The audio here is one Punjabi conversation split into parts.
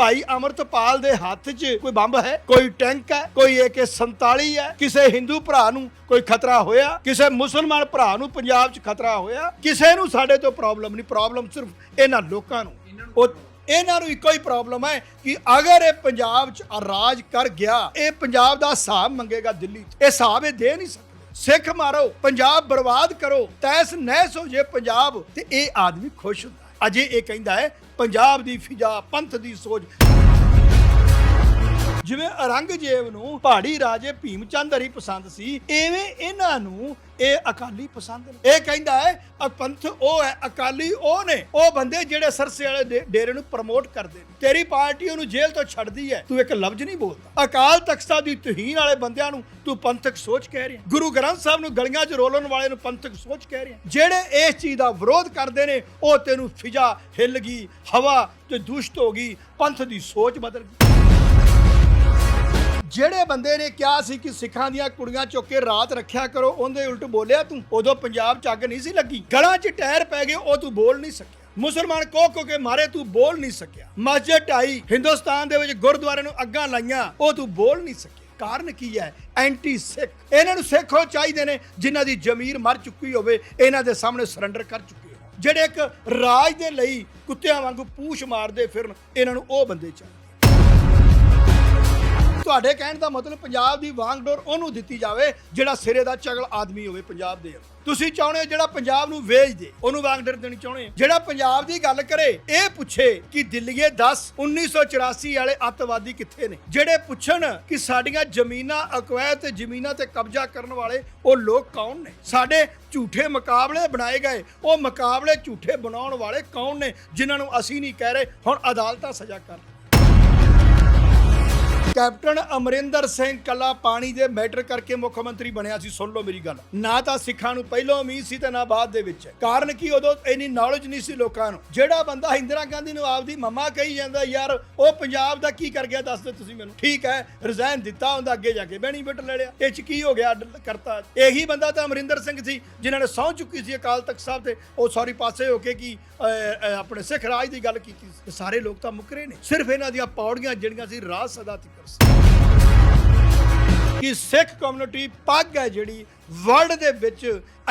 ਭਾਈ ਅਮਰਤਪਾਲ ਦੇ ਹੱਥ 'ਚ ਕੋਈ ਬੰਬ ਹੈ? ਕੋਈ ਟੈਂਕ ਹੈ? ਕੋਈ AK47 ਹੈ? ਕਿਸੇ ਹਿੰਦੂ ਭਰਾ ਨੂੰ ਕੋਈ ਖਤਰਾ ਹੋਇਆ? ਕਿਸੇ ਮੁਸਲਮਾਨ ਭਰਾ ਨੂੰ ਪੰਜਾਬ 'ਚ ਖਤਰਾ ਹੋਇਆ? ਕਿਸੇ ਨੂੰ ਸਾਡੇ ਤੋਂ ਪ੍ਰੋਬਲਮ ਨਹੀਂ। ਪ੍ਰੋਬਲਮ ਸਿਰਫ ਇਹਨਾਂ ਲੋਕਾਂ ਨੂੰ। ਉਹ ਇਹਨਾਂ ਨੂੰ ਇੱਕੋ ਹੀ ਪ੍ਰੋਬਲਮ ਹੈ ਕਿ ਅਗਰ ਇਹ ਪੰਜਾਬ 'ਚ ਰਾਜ ਕਰ ਗਿਆ ਇਹ ਪੰਜਾਬ ਦਾ ਹਿਸਾਬ ਮੰਗੇਗਾ ਦਿੱਲੀ 'ਚ। ਇਹ ਹਿਸਾਬ ਇਹ ਦੇ ਨਹੀਂ ਸਕਦੇ। ਸਿੱਖ ਮਾਰੋ ਪੰਜਾਬ ਬਰਬਾਦ ਕਰੋ ਤੈਸ ਨਹਿਸ ਹੋ ਜੇ ਪੰਜਾਬ ਤੇ ਇਹ ਆਦਮੀ ਖੁਸ਼ ਹੁੰਦਾ। ਅਜੇ ਇਹ ਕਹਿੰਦਾ ਹੈ ਪੰਜਾਬ ਦੀ ਫਿਜਾ ਪੰਥ ਦੀ ਸੋਚ। ਜਿਵੇਂ ਔਰੰਗਜ਼ੇਬ ਨੂੰ ਪਹਾੜੀ ਰਾਜੇ ਭੀਮ ਚੰਦ ਹਰੀ ਪਸੰਦ ਸੀ, ਐਵੇਂ ਇਹਨਾਂ ਨੂੰ ਇਹ ਅਕਾਲੀ ਪਸੰਦ ਨੇ। ਇਹ ਕਹਿੰਦਾ ਹੈ ਪੰਥ ਉਹ ਹੈ, ਅਕਾਲੀ ਉਹ ਨੇ। ਉਹ ਬੰਦੇ ਜਿਹੜੇ ਸਰਸੇ ਵਾਲੇ ਡੇਰੇ ਨੂੰ ਪ੍ਰਮੋਟ ਕਰਦੇ ਨੇ। ਤੇਰੀ ਪਾਰਟੀ ਉਹਨੂੰ ਜੇਲ੍ਹ ਤੋਂ ਛੱਡਦੀ ਹੈ। ਤੂੰ ਇੱਕ ਲਫ਼ਜ਼ ਨਹੀਂ ਬੋਲਦਾ। ਅਕਾਲ ਤਖਤ ਸਾਹਿਬ ਦੀ ਤੁਹੀਨ ਵਾਲੇ ਬੰਦਿਆਂ ਨੂੰ ਤੂੰ ਪੰਥਕ ਸੋਚ ਕਹਿ ਰਿਹਾ ਗੁਰੂ ਗ੍ਰੰਥ ਸਾਹਿਬ ਨੂੰ ਗਲੀਆਂ 'ਚ ਰੋਲਣ ਵਾਲੇ ਨੂੰ ਪੰਥਕ ਸੋਚ ਕਹਿ ਰਿਹਾ ਜਿਹੜੇ ਇਸ ਚੀਜ਼ ਦਾ ਵਿਰੋਧ ਕਰਦੇ ਨੇ, ਉਹ ਤੈਨੂੰ ਫਿਜਾ, ਹਿੱਲ ਗਈ, ਹਵਾ ਤੇ ਦੂਸ਼ਿਤ ਹੋ ਗਈ, ਪੰਥ ਦੀ ਸੋਚ ਬਦਲ ਗਈ। ਜਿਹੜੇ ਬੰਦੇ ਨੇ ਕਿਹਾ ਸੀ ਕਿ ਸਿੱਖਾਂ ਦੀਆਂ ਕੁੜੀਆਂ ਚੁੱਕ ਕੇ ਰਾਤ ਰੱਖਿਆ ਕਰੋ, ਉਹਦੇ ਉਲਟ ਬੋਲਿਆ, ਤੂੰ ਉਦੋਂ ਪੰਜਾਬ 'ਚ ਅੱਗ ਨਹੀਂ ਸੀ ਲੱਗੀ? ਗਲਾਂ 'ਚ ਟਾਇਰ ਪੈ ਗਏ, ਉਹ ਤੂੰ ਬੋਲ ਨਹੀਂ ਸਕਿਆ। ਮੁਸਲਮਾਨ ਕੋ ਕੋ ਕੇ ਮਾਰੇ, ਤੂੰ ਬੋਲ ਨਹੀਂ ਸਕਿਆ। ਮਸਜਿਦ ਢਾਈ, ਹਿੰਦੁਸਤਾਨ ਦੇ ਵਿੱਚ ਗੁਰਦੁਆਰੇ ਨੂੰ ਅੱਗਾਂ ਲਾਈਆਂ, ਉਹ ਤੂੰ ਬੋਲ ਨਹੀਂ ਸਕਿਆ। ਕਾਰਨ ਕੀ ਹੈ? ਐਂਟੀ ਸਿੱਖ ਇਹਨਾਂ ਨੂੰ ਸਿੱਖ ਹੋ ਚਾਹੀਦੇ ਨੇ, ਜਿਨ੍ਹਾਂ ਦੀ ਜ਼ਮੀਰ ਮਰ ਚੁੱਕੀ ਹੋਵੇ, ਇਹਨਾਂ ਦੇ ਸਾਹਮਣੇ ਸਰੈਂਡਰ ਕਰ ਚੁੱਕੇ ਹੋ ਜਿਹੜੇ ਇੱਕ ਰਾਜ ਦੇ ਲਈ ਕੁੱਤਿਆਂ ਵਾਂਗੂ ਪੂਛ ਮਾਰਦੇ ਫਿਰਨ, ਇਹਨਾਂ ਨੂੰ ਉਹ ਬੰਦੇ ਚਾਹੀਦੇ ਤੁਹਾਡੇ ਕਹਿਣ ਦਾ ਮਤਲਬ ਪੰਜਾਬ ਦੀ ਵਾਂਗਡੋਰ ਉਹਨੂੰ ਦਿੱਤੀ ਜਾਵੇ ਜਿਹੜਾ ਸਿਰੇ ਦਾ ਚਗਲ ਆਦਮੀ ਹੋਵੇ ਪੰਜਾਬ ਦੇ। ਤੁਸੀਂ ਚਾਹੁੰਦੇ ਹੋ ਜਿਹੜਾ ਪੰਜਾਬ ਨੂੰ ਵੇਚ ਦੇ, ਉਹਨੂੰ ਵਾਂਗਡੋਰ ਦੇਣੀ ਚਾਹੁੰਦੇ ਹੋ। ਜਿਹੜਾ ਪੰਜਾਬ ਦੀ ਗੱਲ ਕਰੇ, ਇਹ ਪੁੱਛੇ ਕਿ ਦਿੱਲੀਏ 10 1984 ਵਾਲੇ ਅੱਤਵਾਦੀ ਕਿੱਥੇ ਨੇ? ਜਿਹੜੇ ਪੁੱਛਣ ਕਿ ਸਾਡੀਆਂ ਜ਼ਮੀਨਾਂ ਅਕਵੈਤ ਜ਼ਮੀਨਾਂ ਤੇ ਕਬਜ਼ਾ ਕਰਨ ਵਾਲੇ ਉਹ ਲੋਕ ਕੌਣ ਨੇ? ਸਾਡੇ ਝੂਠੇ ਮੁਕਾਬਲੇ ਬਣਾਏ ਗਏ, ਉਹ ਮੁਕਾਬਲੇ ਝੂਠੇ ਬਣਾਉਣ ਵਾਲੇ ਕੌਣ ਨੇ, ਜਿਨ੍ਹਾਂ ਨੂੰ ਅਸੀਂ ਨਹੀਂ ਕਹਿ ਰਹੇ, ਹੁਣ ਅਦਾਲਤਾਂ ਸਜ਼ਾ ਕਰ ਕੈਪਟਨ ਅਮਰਿੰਦਰ ਸਿੰਘ ਕੱਲਾ ਪਾਣੀ ਦੇ ਮੈਟਰ ਕਰਕੇ ਮੁੱਖ ਮੰਤਰੀ ਬਣਿਆ ਸੀ, ਸੁਣ ਲਓ ਮੇਰੀ ਗੱਲ। ਨਾ ਤਾਂ ਸਿੱਖਾਂ ਨੂੰ ਪਹਿਲਾਂ ਉਮੀਦ ਸੀ ਤੇ ਨਾ ਬਾਅਦ ਦੇ ਵਿੱਚ। ਕਾਰਨ ਕੀ ਉਦੋਂ ਇੰਨੀ ਨੌਲੇਜ ਨਹੀਂ ਸੀ ਲੋਕਾਂ ਨੂੰ। ਜਿਹੜਾ ਬੰਦਾ ਇੰਦਰਾ ਗਾਂਧੀ ਨੂੰ ਆਪਦੀ ਮੰਮਾ ਕਹੀ ਜਾਂਦਾ, ਯਾਰ, ਉਹ ਪੰਜਾਬ ਦਾ ਕੀ ਕਰ ਗਿਆ, ਦੱਸ ਦਿਓ ਤੁਸੀਂ ਮੈਨੂੰ। ਠੀਕ ਹੈ ਰਿਜ਼ਾਈਨ ਦਿੱਤਾ ਹੁੰਦਾ ਅੱਗੇ ਜਾ ਕੇ ਬੈਨੀਫਿਟ ਲੈ ਲਿਆ। ਇਹ ਚ ਕੀ ਹੋ ਗਿਆ ਕਰਤਾ। ਇਹੀ ਬੰਦਾ ਤਾਂ ਅਮਰਿੰਦਰ ਸਿੰਘ ਸੀ, ਜਿਨ੍ਹਾਂ ਨੇ ਸਹੁੰ ਚੁੱਕੀ ਸੀ ਅਕਾਲ ਤਖਤ ਸਾਹਿਬ ਤੇ। ਉਹ ਸੌਰੀ ਪਾਸੇ ਹੋ ਕੇ ਕੀ ਆਪਣੇ ਸਿੱਖ ਰਾਜ ਦੀ ਗੱਲ ਕੀਤੀ ਸੀ। ਸਾਰੇ ਲੋਕ ਤਾਂ ਮੁਕਰੇ ਨੇ। ਸਿਰਫ ਇਹਨਾਂ ਦੀਆਂ ਪੌੜੀਆਂ ਜਿਹੜੀਆਂ ਸੀ ਰਾਜ ਸਦਾ ਤੱਕ ਸੀ ਕਿ ਸਿੱਖ ਕਮਿਊਨਿਟੀ ਪੱਗ ਹੈ ਜਿਹੜੀ ਵਰਲਡ ਦੇ ਵਿੱਚ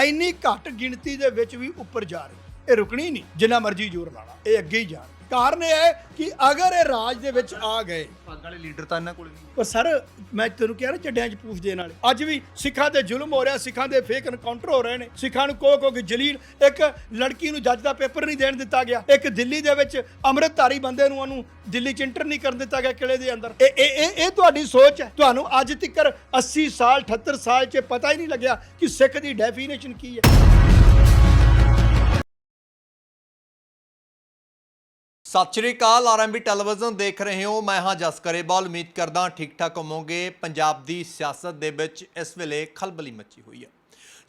ਇੰਨੀ ਘੱਟ ਗਿਣਤੀ ਦੇ ਵਿੱਚ ਵੀ ਉੱਪਰ ਜਾ ਰਹੀ। ਇਹ ਰੁਕਣੀ ਨਹੀਂ, ਜਿੰਨਾ ਮਰਜ਼ੀ ਜ਼ੋਰ ਲਾਣਾ ਇਹ ਅੱਗੇ ਹੀ ਜਾਣ। ਕਾਰਨ ਇਹ ਹੈ ਕਿ ਅਗਰ ਇਹ ਰਾਜ ਦੇ ਵਿੱਚ ਆ ਗਏ ਪੱਗ ਵਾਲੇ ਲੀਡਰ ਤਾਂ ਇਹਨਾਂ ਕੋਲ ਪਰ ਸਰ ਮੈਂ ਤੈਨੂੰ ਕਿਹਾ ਨਾ ਚੱਡਿਆਂ 'ਚ ਪੂਛ ਦੇਣ ਵਾਲੇ। ਅੱਜ ਵੀ ਸਿੱਖਾਂ ਤੇ ਜ਼ੁਲਮ ਹੋ ਰਿਹਾ ਸਿੱਖਾਂ ਦੇ ਫੇਕ ਐਨਕਾਊਂਟਰ ਹੋ ਰਹੇ ਨੇ। ਸਿੱਖਾਂ ਨੂੰ ਕੋ ਕੋ ਕਿ ਜਲੀਲ ਇੱਕ ਲੜਕੀ ਨੂੰ ਜੱਜ ਦਾ ਪੇਪਰ ਨਹੀਂ ਦੇਣ ਦਿੱਤਾ ਗਿਆ। ਇੱਕ ਦਿੱਲੀ ਦੇ ਵਿੱਚ ਅੰਮ੍ਰਿਤਧਾਰੀ ਬੰਦੇ ਨੂੰ ਉਹਨੂੰ ਦਿੱਲੀ 'ਚ ਇੰਟਰ ਨਹੀਂ ਕਰਨ ਦਿੱਤਾ ਗਿਆ ਕਿਲੇ ਦੇ ਅੰਦਰ। ਇਹ ਇਹ ਇਹ ਇਹ ਤੁਹਾਡੀ ਸੋਚ ਹੈ। ਤੁਹਾਨੂੰ ਅੱਜ ਤੱਕ 80 ਸਾਲ 78 ਸਾਲ 'ਚ ਪਤਾ ਹੀ ਨਹੀਂ ਲੱਗਿਆ ਕਿ ਸਿੱਖ ਦੀ ਡੈਫੀਨੇਸ਼ਨ ਕੀ ਹੈ। ਸਤਿ ਸ਼੍ਰੀ ਅਕਾਲ ਆਰਐਮਬੀ ਟੈਲੀਵਿਜ਼ਨ ਦੇਖ ਰਹੇ ਹੋ। ਮੈਂ ਹਾਂ ਜਸ ਕਰੇਵਾਲ। ਉਮੀਦ ਕਰਦਾ ਠੀਕ ਠਾਕ ਹੋਵੋਗੇ। ਪੰਜਾਬ ਦੀ ਸਿਆਸਤ ਦੇ ਵਿੱਚ ਇਸ ਵੇਲੇ ਖਲਬਲੀ ਮੱਚੀ ਹੋਈ ਹੈ।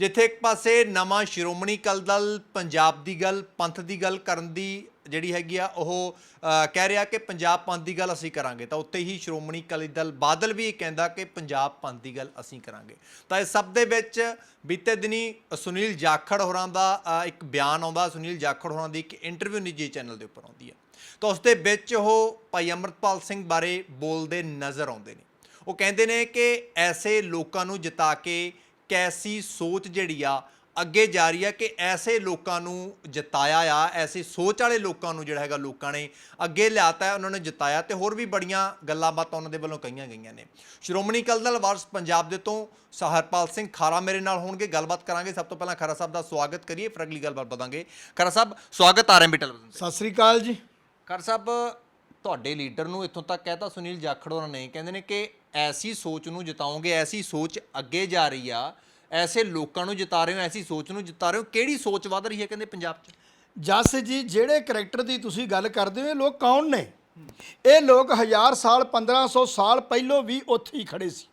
ਜਿੱਥੇ ਇੱਕ ਪਾਸੇ ਨਵਾਂ ਸ਼੍ਰੋਮਣੀ ਅਕਾਲੀ ਦਲ ਪੰਜਾਬ ਦੀ ਗੱਲ, ਪੰਥ ਦੀ ਗੱਲ ਕਰਨ ਦੀ ਜਿਹੜੀ ਹੈਗੀ ਆ, ਉਹ ਕਹਿ ਰਿਹਾ ਕਿ ਪੰਜਾਬ ਪੰਥ ਦੀ ਗੱਲ ਅਸੀਂ ਕਰਾਂਗੇ। ਤਾਂ ਉੱਤੇ ਹੀ ਸ਼੍ਰੋਮਣੀ ਅਕਾਲੀ ਦਲ ਬਾਦਲ ਵੀ ਇਹ ਕਹਿੰਦਾ ਕਿ ਪੰਜਾਬ ਪੰਥ ਦੀ ਗੱਲ ਅਸੀਂ ਕਰਾਂਗੇ। ਤਾਂ ਇਸ ਸਭ ਦੇ ਵਿੱਚ ਬੀਤੇ ਦਿਨੀ ਸੁਨੀਲ ਜਾਖੜ ਹੋਰਾਂ ਦਾ ਇੱਕ ਬਿਆਨ ਆਉਂਦਾ। ਸੁਨੀਲ ਜਾਖੜ ਹੋਰਾਂ ਦੀ ਇੱਕ ਇੰਟਰਵਿਊ ਨਿੱਜੀ ਚੈਨਲ ਦੇ ਉੱਪਰ ਆਉਂਦੀ ਹੈ। ਤਾਂ ਉਸ ਦੇ ਵਿੱਚ ਉਹ ਭਾਈ ਅਮਰਤਪਾਲ ਸਿੰਘ ਬਾਰੇ ਬੋਲਦੇ ਨਜ਼ਰ ਆਉਂਦੇ ਨੇ। ਉਹ ਕਹਿੰਦੇ ਨੇ ਕਿ ਐਸੇ ਲੋਕਾਂ ਨੂੰ ਜਿਤਾ ਕੇ ਕੈਸੀ ਸੋਚ ਜਿਹੜੀ ਆ, ਅੱਗੇ ਜਾ ਰਹੀ ਆ ਕਿ ਐਸੇ ਲੋਕਾਂ ਨੂੰ ਜਿਤਾਇਆ ਆ, ਐਸੀ ਸੋਚ ਵਾਲੇ ਲੋਕਾਂ ਨੂੰ ਜਿਹੜਾ ਹੈਗਾ ਲੋਕਾਂ ਨੇ ਅੱਗੇ ਲਿਆਤਾ ਹੈ ਉਹਨਾਂ ਨੇ ਜਿਤਾਇਆ ਤੇ ਹੋਰ ਵੀ ਬੜੀਆਂ ਗੱਲਾਂ ਬਾਤਾਂ ਉਹਨਾਂ ਦੇ ਵੱਲੋਂ ਕਹੀਆਂ ਗਈਆਂ ਨੇ। ਸ਼੍ਰੋਮਣੀ ਅਕਾਲੀ ਦਲ ਵਾਰਸ ਪੰਜਾਬ ਦੇ ਤੋਂ ਸਹਰਪਾਲ ਸਿੰਘ ਖਾਰਾ ਮੇਰੇ ਨਾਲ ਹੋਣਗੇ, ਗੱਲਬਾਤ ਕਰਾਂਗੇ। ਸਭ ਤੋਂ ਪਹਿਲਾਂ ਖਰਾ ਸਾਹਿਬ ਦਾ ਸਵਾਗਤ ਕਰੀਏ, ਫਿਰ ਅਗਲੀ ਗੱਲਬਾਤ ਬਤਾਂਗੇ ਖਰਾ ਸਾਹਿਬ, ਸਵਾਗਤ ਆਰਐਮਬੀ ਟੈਲੀਵਿਜ਼ਨ ਸਤਿ ਸ੍ਰੀ ਅਕਾਲ ਜੀ। ਕਰ ਸਾਹਿਬ, ਤੁਹਾਡੇ ਲੀਡਰ ਨੂੰ ਇੱਥੋਂ ਤੱਕ ਕਹਿਤਾ ਸੁਨੀਲ ਜਾਖੜ ਹੋਰਾਂ ਨੇ, ਕਹਿੰਦੇ ਨੇ ਕਿ ਐਸੀ ਸੋਚ ਨੂੰ ਜਿਤਾਓਗੇ, ਐਸੀ ਸੋਚ ਅੱਗੇ ਜਾ ਰਹੀ ਆ, ਐਸੇ ਲੋਕਾਂ ਨੂੰ ਜਿਤਾ ਰਹੇ ਹੋ, ਐਸੀ ਸੋਚ ਨੂੰ ਜਿਤਾ ਰਹੇ ਹੋ, ਕਿਹੜੀ ਸੋਚ ਵੱਧ ਰਹੀ ਹੈ ਕਹਿੰਦੇ ਪੰਜਾਬ 'ਚ? ਜੱਸ ਜੀ, ਜਿਹੜੇ ਕਰੈਕਟਰ ਦੀ ਤੁਸੀਂ ਗੱਲ ਕਰਦੇ ਹੋ, ਇਹ ਲੋਕ ਕੌਣ ਨੇ? ਇਹ ਲੋਕ ਹਜ਼ਾਰ ਸਾਲ 1500 ਸਾਲ ਪਹਿਲੋਂ ਵੀ ਉੱਥੇ ਹੀ ਖੜੇ ਸੀ।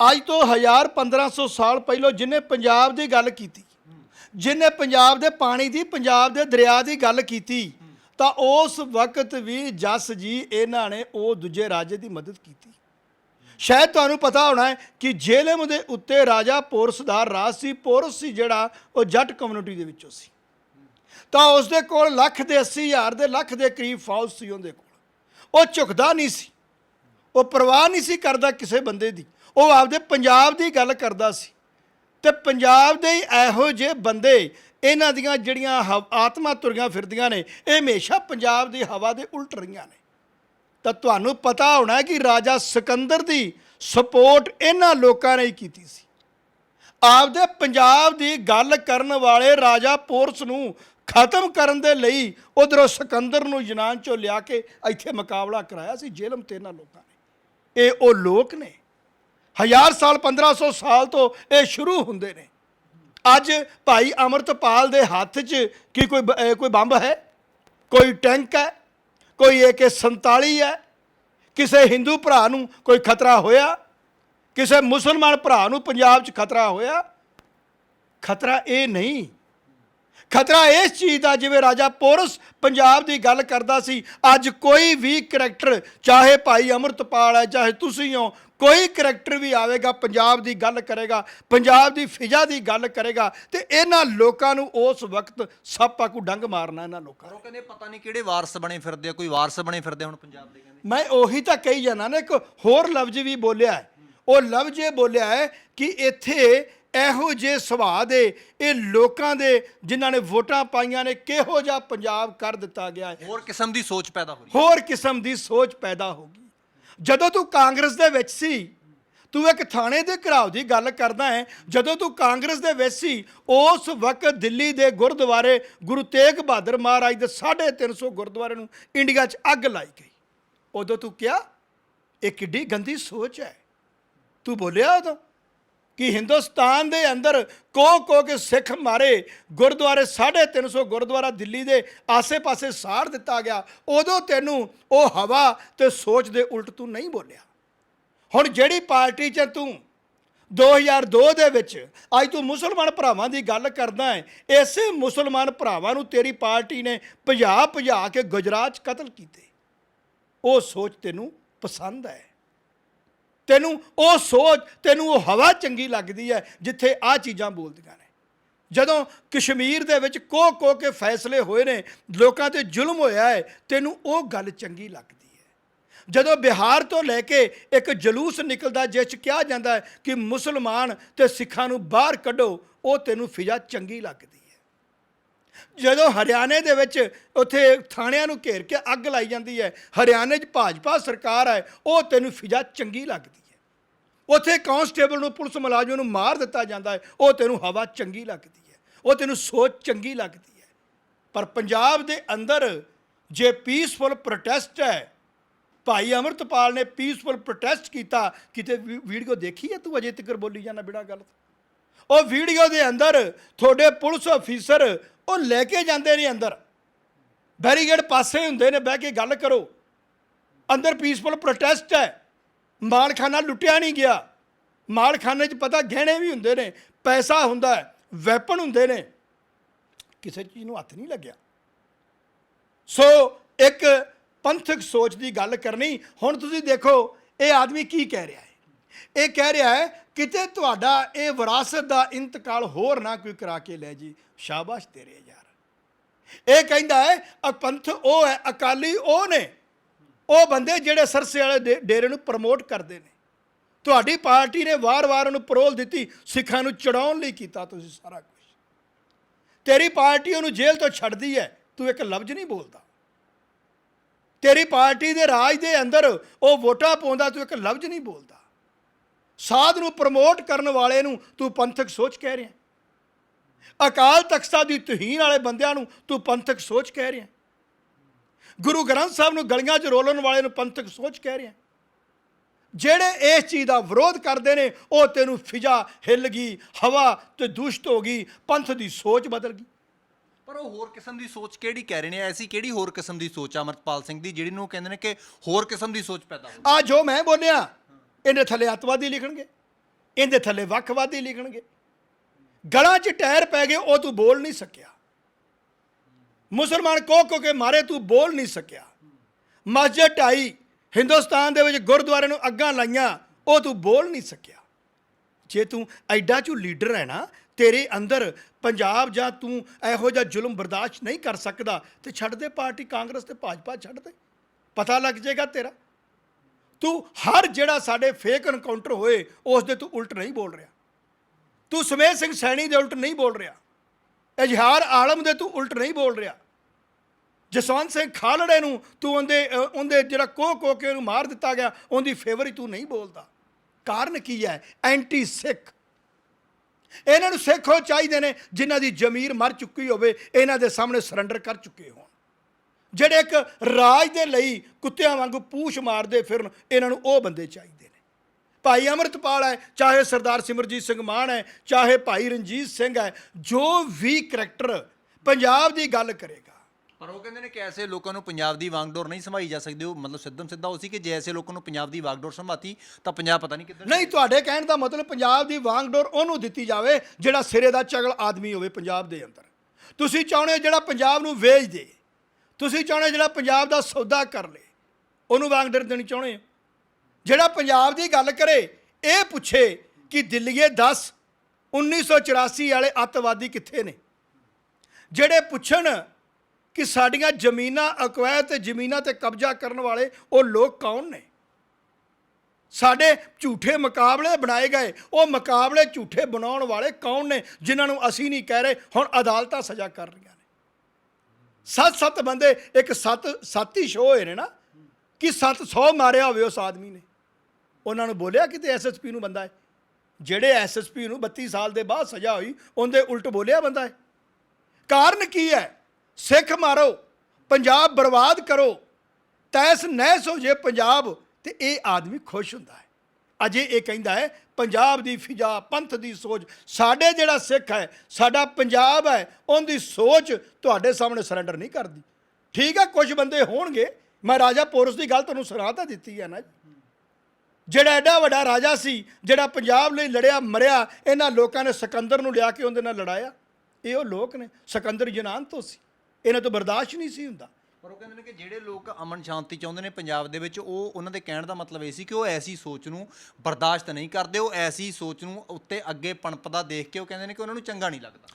ਅੱਜ ਤੋਂ ਹਜ਼ਾਰ 1500 ਸਾਲ ਪਹਿਲੋਂ ਜਿਨੇ ਪੰਜਾਬ ਦੀ ਗੱਲ ਕੀਤੀ ਜਿਨੇ ਪੰਜਾਬ ਦੇ ਪਾਣੀ ਦੀ, ਪੰਜਾਬ ਦੇ ਦਰਿਆ ਦੀ ਗੱਲ ਕੀਤੀ ਤਾਂ ਉਸ ਵਕਤ ਵੀ ਜਸ ਜੀ, ਇਹਨਾਂ ਨੇ ਉਹ ਦੂਜੇ ਰਾਜੇ ਦੀ ਮਦਦ ਕੀਤੀ। ਸ਼ਾਇਦ ਤੁਹਾਨੂੰ ਪਤਾ ਹੋਣਾ ਹੈ ਕਿ ਜੇਲਮ ਦੇ ਉੱਤੇ ਰਾਜਾ ਪੋਰਸ ਦਾ ਰਾਜ ਸੀ। ਪੋਰਸ ਸੀ ਜਿਹੜਾ ਉਹ ਜੱਟ ਕਮਿਊਨਿਟੀ ਦੇ ਵਿੱਚੋਂ ਸੀ। ਤਾਂ ਉਸ ਦੇ ਕੋਲ ਲੱਖ ਦੇ 80 ਹਜ਼ਾਰ ਦੇ ਲੱਖ ਦੇ ਕਰੀਬ ਫੌਜ ਸੀ ਉਹਦੇ ਕੋਲ। ਉਹ ਝੁਕਦਾ ਨਹੀਂ ਸੀ। ਉਹ ਪਰਵਾਹ ਨਹੀਂ ਸੀ ਕਰਦਾ ਕਿਸੇ ਬੰਦੇ ਦੀ। ਉਹ ਆਪਦੇ ਪੰਜਾਬ ਦੀ ਗੱਲ ਕਰਦਾ ਸੀ। ਤੇ ਪੰਜਾਬ ਦੇ ਇਹੋ ਜਿਹੇ ਬੰਦੇ ਇਹਨਾਂ ਦੀਆਂ ਜਿਹੜੀਆਂ ਹਵ- ਆਤਮਾ ਤੁਰੀਆਂ ਫਿਰਦੀਆਂ ਨੇ, ਇਹ ਹਮੇਸ਼ਾ ਪੰਜਾਬ ਦੀ ਹਵਾ ਦੇ ਉਲਟ ਰਹੀਆਂ ਨੇ। ਤਾਂ ਤੁਹਾਨੂੰ ਪਤਾ ਹੋਣਾ ਕਿ ਰਾਜਾ ਸਿਕੰਦਰ ਦੀ ਸਪੋਰਟ ਇਹਨਾਂ ਲੋਕਾਂ ਨੇ ਹੀ ਕੀਤੀ ਸੀ। ਆਪਦੇ ਪੰਜਾਬ ਦੀ ਗੱਲ ਕਰਨ ਵਾਲੇ ਰਾਜਾ ਪੋਰਸ ਨੂੰ ਖਤਮ ਕਰਨ ਦੇ ਲਈ ਉਧਰੋਂ ਸਿਕੰਦਰ ਨੂੰ ਯਨਾਨ ਚੋਂ ਲਿਆ ਕੇ ਇੱਥੇ ਮੁਕਾਬਲਾ ਕਰਾਇਆ ਸੀ ਜੇਲਮ ਤੇ ਇਹਨਾਂ ਲੋਕਾਂ ਨੇ। ਇਹ ਉਹ ਲੋਕ ਨੇ। ਹਜ਼ਾਰ ਸਾਲ 1500 ਸਾਲ ਤੋਂ ਇਹ ਸ਼ੁਰੂ ਹੁੰਦੇ ਨੇ। ਅੱਜ ਭਾਈ ਅਮਰਤਪਾਲ ਦੇ ਹੱਥ 'ਚ ਕੀ ਕੋਈ ਬ- ਕੋਈ ਬੰਬ ਹੈ? ਕੋਈ ਟੈਂਕ ਹੈ? ਕੋਈ AK47 ਹੈ? ਕਿਸੇ ਹਿੰਦੂ ਭਰਾ ਨੂੰ ਕੋਈ ਖਤਰਾ ਹੋਇਆ? ਕਿਸੇ ਮੁਸਲਮਾਨ ਭਰਾ ਨੂੰ ਪੰਜਾਬ 'ਚ ਖਤਰਾ ਹੋਇਆ? ਖਤਰਾ ਇਹ ਨਹੀਂ। ਖਤਰਾ ਇਸ ਚੀਜ਼ ਦਾ ਜਿਵੇਂ ਰਾਜਾ ਪੋਰਸ ਪੰਜਾਬ ਦੀ ਗੱਲ ਕਰਦਾ ਸੀ, ਅੱਜ ਕੋਈ ਵੀ ਕਰੈਕਟਰ ਚਾਹੇ ਭਾਈ ਅਮਰਤਪਾਲ ਹੈ, ਚਾਹੇ ਤੁਸੀਂ ਹੋ ਕੋਈ ਕਰੈਕਟਰ ਵੀ ਆਵੇਗਾ ਪੰਜਾਬ ਦੀ ਗੱਲ ਕਰੇਗਾ ਪੰਜਾਬ ਦੀ ਫਿਜ਼ਾ ਦੀ ਗੱਲ ਕਰੇਗਾ ਤੇ ਇਹਨਾਂ ਲੋਕਾਂ ਨੂੰ ਉਸ ਵਕਤ ਸੱਪ ਆਕੂ ਡੰਗ ਮਾਰਨਾ ਇਹਨਾਂ ਲੋਕਾਂ ਨੇ। ਉਹ ਕਹਿੰਦੇ ਪਤਾ ਨਹੀਂ ਕਿਹੜੇ ਵਾਰਸ ਬਣੇ ਫਿਰਦੇ ਆ ਕੋਈ ਵਾਰਸ ਬਣੇ ਫਿਰਦੇ ਹੁਣ ਪੰਜਾਬ ਦੇ ਕਹਿੰਦੇ। ਮੈਂ ਉਹੀ ਤਾਂ ਕਹੀ ਜਾਣਾ ਨਾ ਇੱਕ ਹੋਰ ਲਫ਼ਜ਼ ਵੀ ਬੋਲਿਆ ਹੈ। ਉਹ ਲਫ਼ਜ਼ ਇਹ ਬੋਲਿਆ ਹੈ ਕਿ ਇੱਥੇ ਇਹੋ ਜੇ ਸੁਭਾਅ ਦੇ ਇਹ ਲੋਕਾਂ ਦੇ ਜਿਨ੍ਹਾਂ ਨੇ ਵੋਟਾਂ ਪਾਈਆਂ ਨੇ ਕਿਹੋ ਜਿਹਾ ਪੰਜਾਬ ਕਰ ਦਿੱਤਾ ਗਿਆ ਹੈ। ਹੋਰ ਕਿਸਮ ਦੀ ਸੋਚ ਪੈਦਾ ਹੋ ਰਹੀ ਹੋਰ ਕਿਸਮ ਦੀ ਸੋਚ ਪੈਦਾ ਹੋ ਗਈ। ਜਦੋਂ ਤੂੰ ਕਾਂਗਰਸ ਦੇ ਵਿੱਚ ਸੀ, ਤੂੰ ਇੱਕ ਥਾਣੇ ਦੇ ਘਰਾਓ ਦੀ ਗੱਲ ਕਰਦਾ ਹੈ, ਜਦੋਂ ਤੂੰ ਕਾਂਗਰਸ ਦੇ ਵਿੱਚ ਸੀ, ਉਸ ਵਕਤ ਦਿੱਲੀ ਦੇ ਗੁਰਦੁਆਰੇ ਗੁਰੂ ਤੇਗ ਬਹਾਦਰ ਮਹਾਰਾਜ ਦੇ 350 ਗੁਰਦੁਆਰੇ ਨੂੰ ਇੰਡੀਆ 'ਚ ਅੱਗ ਲਾਈ ਗਈ। ਉਦੋਂ ਤੂੰ ਕਿਹਾ, ਇਹ ਕਿੱਡੀ ਗੰਦੀ ਸੋਚ ਹੈ। ਤੂੰ ਬੋਲਿਆ ਉਦੋਂ? ਕਿ ਹਿੰਦੁਸਤਾਨ ਦੇ ਅੰਦਰ ਕੋ ਕੋ ਕੇ ਸਿੱਖ ਮਾਰੇ। ਗੁਰਦੁਆਰੇ 350 ਗੁਰਦੁਆਰਾ ਦਿੱਲੀ ਦੇ ਆਸੇ-ਪਾਸੇ ਸਾੜ ਦਿੱਤਾ ਗਿਆ। ਉਦੋਂ ਤੈਨੂੰ ਉਹ ਹਵਾ ਤੇ ਸੋਚ ਦੇ ਉਲਟ ਤੂੰ ਨਹੀਂ ਬੋਲਿਆ। ਹੁਣ ਜਿਹੜੀ ਪਾਰਟੀ 'ਚ ਤੂੰ 2002 ਦੇ ਵਿੱਚ ਅੱਜ ਤੂੰ ਮੁਸਲਮਾਨ ਭਰਾਵਾਂ ਦੀ ਗੱਲ ਕਰਦਾ ਹੈ, ਇਸੇ ਮੁਸਲਮਾਨ ਭਰਾਵਾਂ ਨੂੰ ਤੇਰੀ ਪਾਰਟੀ ਨੇ ਭਜਾ ਭਜਾ ਕੇ ਗੁਜਰਾਤ 'ਚ ਕਤਲ ਕੀਤੇ। ਉਹ ਸੋਚ ਤੈਨੂੰ ਪਸੰਦ ਹੈ। ਤੈਨੂੰ ਉਹ ਸੋਚ, ਤੈਨੂੰ ਉਹ ਹਵਾ ਚੰਗੀ ਲੱਗਦੀ ਹੈ ਜਿੱਥੇ ਆ ਚੀਜ਼ਾਂ ਬੋਲਦੀਆਂ ਨੇ। ਜਦੋਂ ਕਸ਼ਮੀਰ ਦੇ ਵਿੱਚ ਕੋ ਕੋ ਕੇ ਫੈਸਲੇ ਹੋਏ ਨੇ, ਲੋਕਾਂ ਤੇ ਜ਼ੁਲਮ ਹੋਇਆ ਹੈ, ਤੈਨੂੰ ਉਹ ਗੱਲ ਚੰਗੀ ਲੱਗਦੀ ਹੈ। ਜਦੋਂ ਬਿਹਾਰ ਤੋਂ ਲੈ ਕੇ ਇੱਕ ਜਲੂਸ ਨਿਕਲਦਾ, ਜਿਸ 'ਚ ਕਿਹਾ ਜਾਂਦਾ ਹੈ ਕਿ ਮੁਸਲਮਾਨ ਤੇ ਸਿੱਖਾਂ ਨੂੰ ਬਾਹਰ ਕੱਢੋ, ਉਹ ਤੈਨੂੰ ਫਿਜ਼ਾ ਚੰਗੀ ਲੱਗਦੀ ਹੈ। ਜਦੋਂ ਹਰਿਆਣੇ ਦੇ ਵਿੱਚ ਉੱਥੇ ਥਾਣਿਆਂ ਨੂੰ ਘੇਰ ਕੇ ਅੱਗ ਲਾਈ ਜਾਂਦੀ ਹੈ, ਹਰਿਆਣੇ 'ਚ ਭਾਜਪਾ ਸਰਕਾਰ ਹੈ, ਉਹ ਤੈਨੂੰ ਫਿਜ਼ਾ ਚੰਗੀ ਲੱਗਦੀ ਉੱਥੇ ਕਾਂਸਟੇਬਲ ਨੂੰ ਪੁਲਿਸ ਮੁਲਾਜ਼ਮ ਨੂੰ ਮਾਰ ਦਿੱਤਾ ਜਾਂਦਾ ਹੈ। ਉਹ ਤੈਨੂੰ ਹਵਾ ਚੰਗੀ ਲੱਗਦੀ ਹੈ। ਉਹ ਤੈਨੂੰ ਸੋਚ ਚੰਗੀ ਲੱਗਦੀ ਹੈ। ਪਰ ਪੰਜਾਬ ਦੇ ਅੰਦਰ ਜੇ ਪੀਸਫੁਲ ਪ੍ਰੋਟੈਸਟ ਹੈ, ਭਾਈ ਅਮਰਤਪਾਲ ਨੇ ਪੀਸਫੁਲ ਪ੍ਰੋਟੈਸਟ ਕੀਤਾ, ਕਿਤੇ ਵੀ- ਵੀਡੀਓ ਦੇਖੀ ਹੈ ਤੂੰ? ਅਜੇ ਤੱਕ ਬੋਲੀ ਜਾਂਦਾ ਬਿਨਾਂ ਗੱਲ ਉਹ ਵੀਡੀਓ ਦੇ ਅੰਦਰ ਤੁਹਾਡੇ ਪੁਲਿਸ ਅਫੀਸਰ ਉਹ ਲੈ ਕੇ ਜਾਂਦੇ ਨੇ ਅੰਦਰ। ਬੈਰੀਗੇਡ ਪਾਸੇ ਹੁੰਦੇ ਨੇ, ਬਹਿ ਕੇ ਗੱਲ ਕਰੋ। ਅੰਦਰ ਪੀਸਫੁਲ ਪ੍ਰੋਟੈਸਟ ਹੈ। ਮਾਲਖਾਨਾ ਲੁੱਟਿਆ ਨਹੀਂ ਗਿਆ। ਮਾਲਖਾਨੇ 'ਚ ਪਤਾ ਗਹਿਣੇ ਵੀ ਹੁੰਦੇ ਨੇ, ਪੈਸਾ ਹੁੰਦਾ ਹੈ ਵੈਪਨ ਹੁੰਦੇ ਨੇ। ਕਿਸੇ ਚੀਜ਼ ਨੂੰ ਹੱਥ ਨਹੀਂ ਲੱਗਿਆ। ਸੋ ਇੱਕ ਪੰਥਕ ਸੋਚ ਦੀ ਗੱਲ ਕਰਨੀ। ਹੁਣ ਤੁਸੀਂ ਦੇਖੋ, ਇਹ ਆਦਮੀ ਕੀ ਕਹਿ ਰਿਹਾ ਹੈ? ਇਹ ਕਹਿ ਰਿਹਾ ਹੈ, ਕਿਤੇ ਤੁਹਾਡਾ ਇਹ ਵਿਰਾਸਤ ਦਾ ਇੰਤਕਾਲ ਹੋਰ ਨਾ ਕੋਈ ਕਰਾ ਕੇ ਲੈ ਜੀ। ਸ਼ਾਬਾਸ਼ ਤੇਰੇ ਯਾਰ। ਇਹ ਕਹਿੰਦਾ ਹੈ ਪੰਥ ਉਹ ਹੈ, ਅਕਾਲੀ ਉਹ ਨੇ। ਉਹ ਬੰਦੇ ਜਿਹੜੇ ਸਰਸੇ ਵਾਲੇ ਡੇ- ਡੇਰੇ ਨੂੰ ਪ੍ਰਮੋਟ ਕਰਦੇ ਨੇ। ਤੁਹਾਡੀ ਪਾਰਟੀ ਨੇ ਵਾਰ-ਵਾਰ ਉਹਨੂੰ ਪਰੋਲ ਦਿੱਤੀ, ਸਿੱਖਾਂ ਨੂੰ ਚੜਾਉਣ ਲਈ ਕੀਤਾ ਤੁਸੀਂ ਸਾਰਾ ਕੁਝ ਤੇਰੀ ਪਾਰਟੀ ਉਹਨੂੰ ਜੇਲ੍ਹ ਤੋਂ ਛੱਡਦੀ ਹੈ, ਤੂੰ ਇੱਕ ਲਫ਼ਜ਼ ਨਹੀਂ ਬੋਲਦਾ। ਤੇਰੀ ਪਾਰਟੀ ਦੇ ਰਾਜ ਦੇ ਅੰਦਰ ਉਹ ਵੋਟਾਂ ਪਾਉਂਦਾ, ਤੂੰ ਇੱਕ ਲਫ਼ਜ਼ ਨਹੀਂ ਬੋਲਦਾ। ਸਾਧ ਨੂੰ ਪ੍ਰਮੋਟ ਕਰਨ ਵਾਲੇ ਨੂੰ ਤੂੰ ਪੰਥਕ ਸੋਚ ਕਹਿ ਰਿਹਾ। ਅਕਾਲ ਤਖਤਾ ਦੀ ਤੁਹੀਨ ਵਾਲੇ ਬੰਦਿਆਂ ਨੂੰ ਤੂੰ ਪੰਥਕ ਸੋਚ ਕਹਿ ਰਿਹਾ। ਗੁਰੂ ਗ੍ਰੰਥ ਸਾਹਿਬ ਨੂੰ ਗਲੀਆਂ 'ਚ ਰੋਲਣ ਵਾਲੇ ਨੂੰ ਪੰਥਕ ਸੋਚ ਕਹਿ ਰਿਹਾ ਜਿਹੜੇ ਇਸ ਚੀਜ਼ ਦਾ ਵਿਰੋਧ ਕਰਦੇ ਨੇ ਉਹ ਤੈਨੂੰ ਫਿਜ਼ਾ ਹਿੱਲ ਗਈ ਹਵਾ ਤੇ ਦੂਸ਼ਿਤ ਹੋ ਗਈ ਪੰਥ ਦੀ ਸੋਚ ਬਦਲ ਗਈ। ਪਰ ਉਹ ਹੋਰ ਕਿਸਮ ਦੀ ਸੋਚ ਕਿਹੜੀ ਕਹਿ ਰਹੇ ਨੇ? ਐਸੀ ਕਿਹੜੀ ਹੋਰ ਕਿਸਮ ਦੀ ਸੋਚ ਆ ਅਮਰਪਾਲ ਸਿੰਘ ਦੀ ਜਿਹੜੀ ਨੂੰ ਕਹਿੰਦੇ ਨੇ ਕਿ ਹੋਰ ਕਿਸਮ ਦੀ ਸੋਚ ਪੈਦਾ ਹੋ ਆ ਜੋ ਮੈਂ ਬੋਲਿਆ ਇਹਦੇ ਥੱਲੇ ਅੱਤਵਾਦੀ ਲਿਖਣਗੇ ਇਹਦੇ ਥੱਲੇ ਵੱਖਵਾਦੀ ਲਿਖਣਗੇ। ਗਲਾਂ 'ਚ ਟਾਇਰ ਪੈ ਗਏ ਉਹ ਤੂੰ ਬੋਲ ਨਹੀਂ ਸਕਿਆ। ਮੁਸਲਮਾਨ ਕੋ ਕੋ ਕੇ ਮਾਰੇ ਤੂੰ ਬੋਲ ਨਹੀਂ ਸਕਿਆ। ਮਸਜਿਦ ਢਾਈ, ਹਿੰਦੁਸਤਾਨ ਦੇ ਵਿੱਚ ਗੁਰਦੁਆਰੇ ਨੂੰ ਅੱਗਾਂ ਲਾਈਆਂ, ਉਹ ਤੂੰ ਬੋਲ ਨਹੀਂ ਸਕਿਆ। ਜੇ ਤੂੰ ਐਡਾ ਚੂ ਲੀਡਰ ਹੈ ਨਾ, ਤੇਰੇ ਅੰਦਰ ਪੰਜਾਬ ਜਾਂ ਤੂੰ ਇਹੋ ਜਿਹਾ ਜ਼ੁਲਮ ਬਰਦਾਸ਼ਤ ਨਹੀਂ ਕਰ ਸਕਦਾ, ਤੇ ਛੱਡ ਦੇ ਪਾਰਟੀ ਕਾਂਗਰਸ ਤੇ ਭਾਜਪਾ ਛੱਡ ਦੇ। ਪਤਾ ਲੱਗ ਜਾਏਗਾ ਤੇਰਾ। ਤੂੰ ਹਰ ਜਿਹੜਾ ਸਾਡੇ ਫੇਕ ਐਨਕਾਊਂਟਰ ਹੋਏ, ਉਸ ਦੇ ਤੂੰ ਉਲਟ ਨਹੀਂ ਬੋਲ ਰਿਹਾ। ਤੂੰ ਸਮੇਤ ਸਿੰਘ ਸੈਣੀ ਦੇ ਉਲਟ ਨਹੀਂ ਬੋਲ ਰਿਹਾ। ਇਜ਼ਹਾਰ ਆਲਮ ਦੇ ਤੂੰ ਉਲਟ ਨਹੀਂ ਬੋਲ ਰਿਹਾ। ਜਸਵੰਤ ਸਿੰਘ ਖਾਲੜੇ ਨੂੰ ਤੂੰ ਉਹਦੇ ਉਹਦੇ ਜਿਹੜਾ ਕੋਹ ਕੋ ਕੇ ਉਹਨੂੰ ਮਾਰ ਦਿੱਤਾ ਗਿਆ, ਉਹਦੀ ਫੇਵਰ ਹੀ ਤੂੰ ਨਹੀਂ ਬੋਲਦਾ। ਕਾਰਨ ਕੀ ਹੈ? ਐਂਟੀ ਸਿੱਖ ਇਹਨਾਂ ਨੂੰ ਸਿੱਖ ਉਹ ਚਾਹੀਦੇ ਨੇ ਜਿਨ੍ਹਾਂ ਦੀ ਜ਼ਮੀਰ ਮਰ ਚੁੱਕੀ ਹੋਵੇ, ਇਹਨਾਂ ਦੇ ਸਾਹਮਣੇ ਸਰੈਂਡਰ ਕਰ ਚੁੱਕੇ ਹੋਣ। ਜਿਹੜੇ ਇੱਕ ਰਾਜ ਦੇ ਲਈ ਕੁੱਤਿਆਂ ਵਾਂਗੂ ਪੂਛ ਮਾਰਦੇ ਫਿਰਨ, ਇਹਨਾਂ ਨੂੰ ਉਹ ਬੰਦੇ ਚਾਹੀਦੇ। ਭਾਈ ਅਮਰਤਪਾਲ ਹੈ ਚਾਹੇ ਸਰਦਾਰ ਸਿਮਰਜੀਤ ਸਿੰਘ ਮਾਨ ਹੈ ਚਾਹੇ ਭਾਈ ਰਣਜੀਤ ਸਿੰਘ ਹੈ ਜੋ ਵੀ ਕਰੈਕਟਰ ਪੰਜਾਬ ਦੀ ਗੱਲ ਕਰੇਗਾ। ਪਰ ਉਹ ਕਹਿੰਦੇ ਨੇ ਕਿ ਐਸੇ ਲੋਕਾਂ ਨੂੰ ਪੰਜਾਬ ਦੀ ਵਾਂਗਡੋਰ ਨਹੀਂ ਸੰਭਾਈ ਜਾ ਸਕਦੀ ਉਹ ਮਤਲਬ ਸਿੱਧਮ ਸਿੱਧਾ ਉਹ ਸੀ ਕਿ ਜੇ ਐਸੇ ਲੋਕਾਂ ਨੂੰ ਪੰਜਾਬ ਦੀ ਵਾਂਗਡੋਰ ਸੰਭਾਤੀ ਤਾਂ ਪੰਜਾਬ ਪਤਾ ਨਹੀਂ ਕਿੱਧਰ ਨਹੀਂ ਤੁਹਾਡੇ ਕਹਿਣ ਦਾ ਮਤਲਬ ਪੰਜਾਬ ਦੀ ਵਾਂਗਡੋਰ ਉਹਨੂੰ ਦਿੱਤੀ ਜਾਵੇ ਜਿਹੜਾ ਸਿਰੇ ਦਾ ਚਗਲ ਆਦਮੀ ਹੋਵੇ ਪੰਜਾਬ ਦੇ ਅੰਦਰ। ਤੁਸੀਂ ਚਾਹੁੰਦੇ ਜਿਹੜਾ ਪੰਜਾਬ ਨੂੰ ਵੇਚ ਦੇ ਤੁਸੀਂ ਚਾਹੁੰਦੇ ਜਿਹੜਾ ਪੰਜਾਬ ਦਾ ਸੌਦਾ ਕਰ ਲੇ ਉਹਨੂੰ ਵਾਂਗਡੋਰ ਦੇਣੀ ਚਾਹੁੰਦੇ ਹੋ? ਜਿਹੜਾ ਪੰਜਾਬ ਦੀ ਗੱਲ ਕਰੇ, ਇਹ ਪੁੱਛੇ ਕਿ ਦਿੱਲੀਏ 10 1984 ਵਾਲੇ ਅੱਤਵਾਦੀ ਕਿੱਥੇ ਨੇ? ਜਿਹੜੇ ਪੁੱਛਣ ਕਿ ਸਾਡੀਆਂ ਜ਼ਮੀਨਾਂ ਅਕਵੈਤ ਤੇ ਜ਼ਮੀਨਾਂ ਤੇ ਕਬਜ਼ਾ ਕਰਨ ਵਾਲੇ ਉਹ ਲੋਕ ਕੌਣ ਨੇ? ਸਾਡੇ ਝੂਠੇ ਮੁਕਾਬਲੇ ਬਣਾਏ ਗਏ, ਉਹ ਮੁਕਾਬਲੇ ਝੂਠੇ ਬਣਾਉਣ ਵਾਲੇ ਕੌਣ ਨੇ, ਜਿਨ੍ਹਾਂ ਨੂੰ ਅਸੀਂ ਨਹੀਂ ਕਹਿ ਰਹੇ, ਹੁਣ ਅਦਾਲਤਾਂ ਸਜ਼ਾ ਕਰ ਰਹੀਆਂ ਨੇ। ਸੱਤ ਸੱਤ ਬੰਦੇ, ਇੱਕ ਸੱਤ ਸੱਤ ਹੀ ਸ਼ੋਅ ਹੋਏ ਨੇ ਨਾ, ਕਿ 700 ਮਾਰਿਆ ਹੋਵੇ ਉਸ ਆਦਮੀ ਨੇ। ਉਹਨਾਂ ਨੂੰ ਬੋਲਿਆ ਕਿਤੇ ਐਸਐਸਪੀ ਨੂੰ ਬੰਦਾ ਹੈ? ਜਿਹੜੇ ਐਸਐਸਪੀ ਨੂੰ 32 ਸਾਲ ਦੇ ਬਾਅਦ ਸਜ਼ਾ ਹੋਈ, ਉਹਦੇ ਉਲਟ ਬੋਲਿਆ ਬੰਦਾ ਹੈ? ਕਾਰਨ ਕੀ ਹੈ? ਸਿੱਖ ਮਾਰੋ, ਪੰਜਾਬ ਬਰਬਾਦ ਕਰੋ। ਤੈਸ ਨਹਿਸ ਹੋ ਜੇ ਪੰਜਾਬ, ਤੇ ਇਹ ਆਦਮੀ ਖੁਸ਼ ਹੁੰਦਾ ਹੈ। ਅਜੇ ਇਹ ਕਹਿੰਦਾ ਹੈ, ਪੰਜਾਬ ਦੀ ਫਿਜਾ ਪੰਥ ਦੀ ਸੋਚ, ਸਾਡੇ ਜਿਹੜਾ ਸਿੱਖ ਹੈ, ਸਾਡਾ ਪੰਜਾਬ ਹੈ, ਉਹਦੀ ਸੋਚ ਤੁਹਾਡੇ ਸਾਹਮਣੇ ਸਰੈਂਡਰ ਨਹੀਂ ਕਰਦੀ। ਠੀਕ ਹੈ, ਕੁਝ ਬੰਦੇ ਹੋਣਗੇ, ਮੈਂ ਰਾਜਾ ਪੋਰਸ ਦੀ ਗੱਲ ਤੁਹਾਨੂੰ ਸੁਣਾ ਤਾਂ ਦਿੱਤੀ ਹੈ ਨਾ ਜੀ। ਜਿਹੜਾ ਐਡਾ ਵੱਡਾ ਰਾਜਾ ਸੀ ਜਿਹੜਾ ਪੰਜਾਬ ਲਈ ਲੜਿਆ ਮਰਿਆ ਇਹਨਾਂ ਲੋਕਾਂ ਨੇ ਸਿਕੰਦਰ ਨੂੰ ਲਿਆ ਕੇ ਉਹਦੇ ਨਾਲ ਲੜਾਇਆ। ਇਹ ਉਹ ਲੋਕ ਨੇ ਸਿਕੰਦਰ ਯੂਨਾਨ ਤੋਂ ਸੀ। ਇਹਨਾਂ ਤੋਂ ਬਰਦਾਸ਼ਤ ਨਹੀਂ ਸੀ ਹੁੰਦਾ। ਪਰ ਉਹ ਕਹਿੰਦੇ ਨੇ ਕਿ ਜਿਹੜੇ ਲੋਕ ਅਮਨ ਸ਼ਾਂਤੀ ਚਾਹੁੰਦੇ ਨੇ ਪੰਜਾਬ ਦੇ ਵਿੱਚ ਉਹ ਉਹਨਾਂ ਦੇ ਕਹਿਣ ਦਾ ਮਤਲਬ ਇਹ ਸੀ ਕਿ ਉਹ ਐਸੀ ਸੋਚ ਨੂੰ ਬਰਦਾਸ਼ਤ ਨਹੀਂ ਕਰਦੇ ਉਹ ਐਸੀ ਸੋਚ ਨੂੰ ਉੱਤੇ ਅੱਗੇ ਪਣਪਦਾ ਦੇਖ ਕੇ ਉਹ ਕਹਿੰਦੇ ਨੇ ਕਿ ਉਹਨਾਂ ਨੂੰ ਚੰਗਾ ਨਹੀਂ ਲੱਗਦਾ।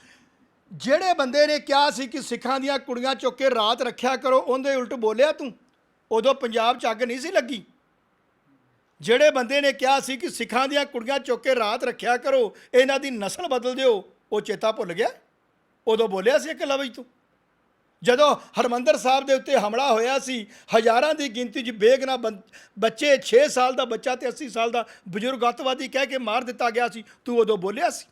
ਜਿਹੜੇ ਬੰਦੇ ਨੇ ਕਿਹਾ ਸੀ ਕਿ ਸਿੱਖਾਂ ਦੀਆਂ ਕੁੜੀਆਂ ਚੁੱਕ ਕੇ ਰਾਤ ਰੱਖਿਆ ਕਰੋ ਉਹਦੇ ਉਲਟ ਬੋਲਿਆ ਤੂੰ। ਉਦੋਂ ਪੰਜਾਬ 'ਚ ਅੱਗ ਨਹੀਂ ਸੀ ਲੱਗੀ। ਜਿਹੜੇ ਬੰਦੇ ਨੇ ਕਿਹਾ ਸੀ ਕਿ ਸਿੱਖਾਂ ਦੀਆਂ ਕੁੜੀਆਂ ਚੁੱਕ ਕੇ ਰਾਤ ਰੱਖਿਆ ਕਰੋ, ਇਹਨਾਂ ਦੀ ਨਸਲ ਬਦਲ ਦਿਓ, ਉਹ ਚੇਤਾ ਭੁੱਲ ਗਿਆ? ਉਦੋਂ ਬੋਲਿਆ ਸੀ ਇੱਕ ਲਫ਼ਜ਼ ਤੂੰ? ਜਦੋਂ ਹਰਮੰਦਰ ਸਾਹਿਬ ਦੇ ਉੱਤੇ ਹਮਲਾ ਹੋਇਆ ਸੀ, ਹਜ਼ਾਰਾਂ ਦੀ ਗਿਣਤੀ 'ਚ ਬੇਗਨਾ ਬੰ- ਬੱਚੇ 6 ਸਾਲ ਦਾ ਬੱਚਾ ਤੇ 80 ਸਾਲ ਦਾ ਬਜ਼ੁਰਗ ਅੱਤਵਾਦੀ ਕਹਿ ਕੇ ਮਾਰ ਦਿੱਤਾ ਗਿਆ ਸੀ, ਤੂੰ ਉਦੋਂ ਬੋਲਿਆ ਸੀ?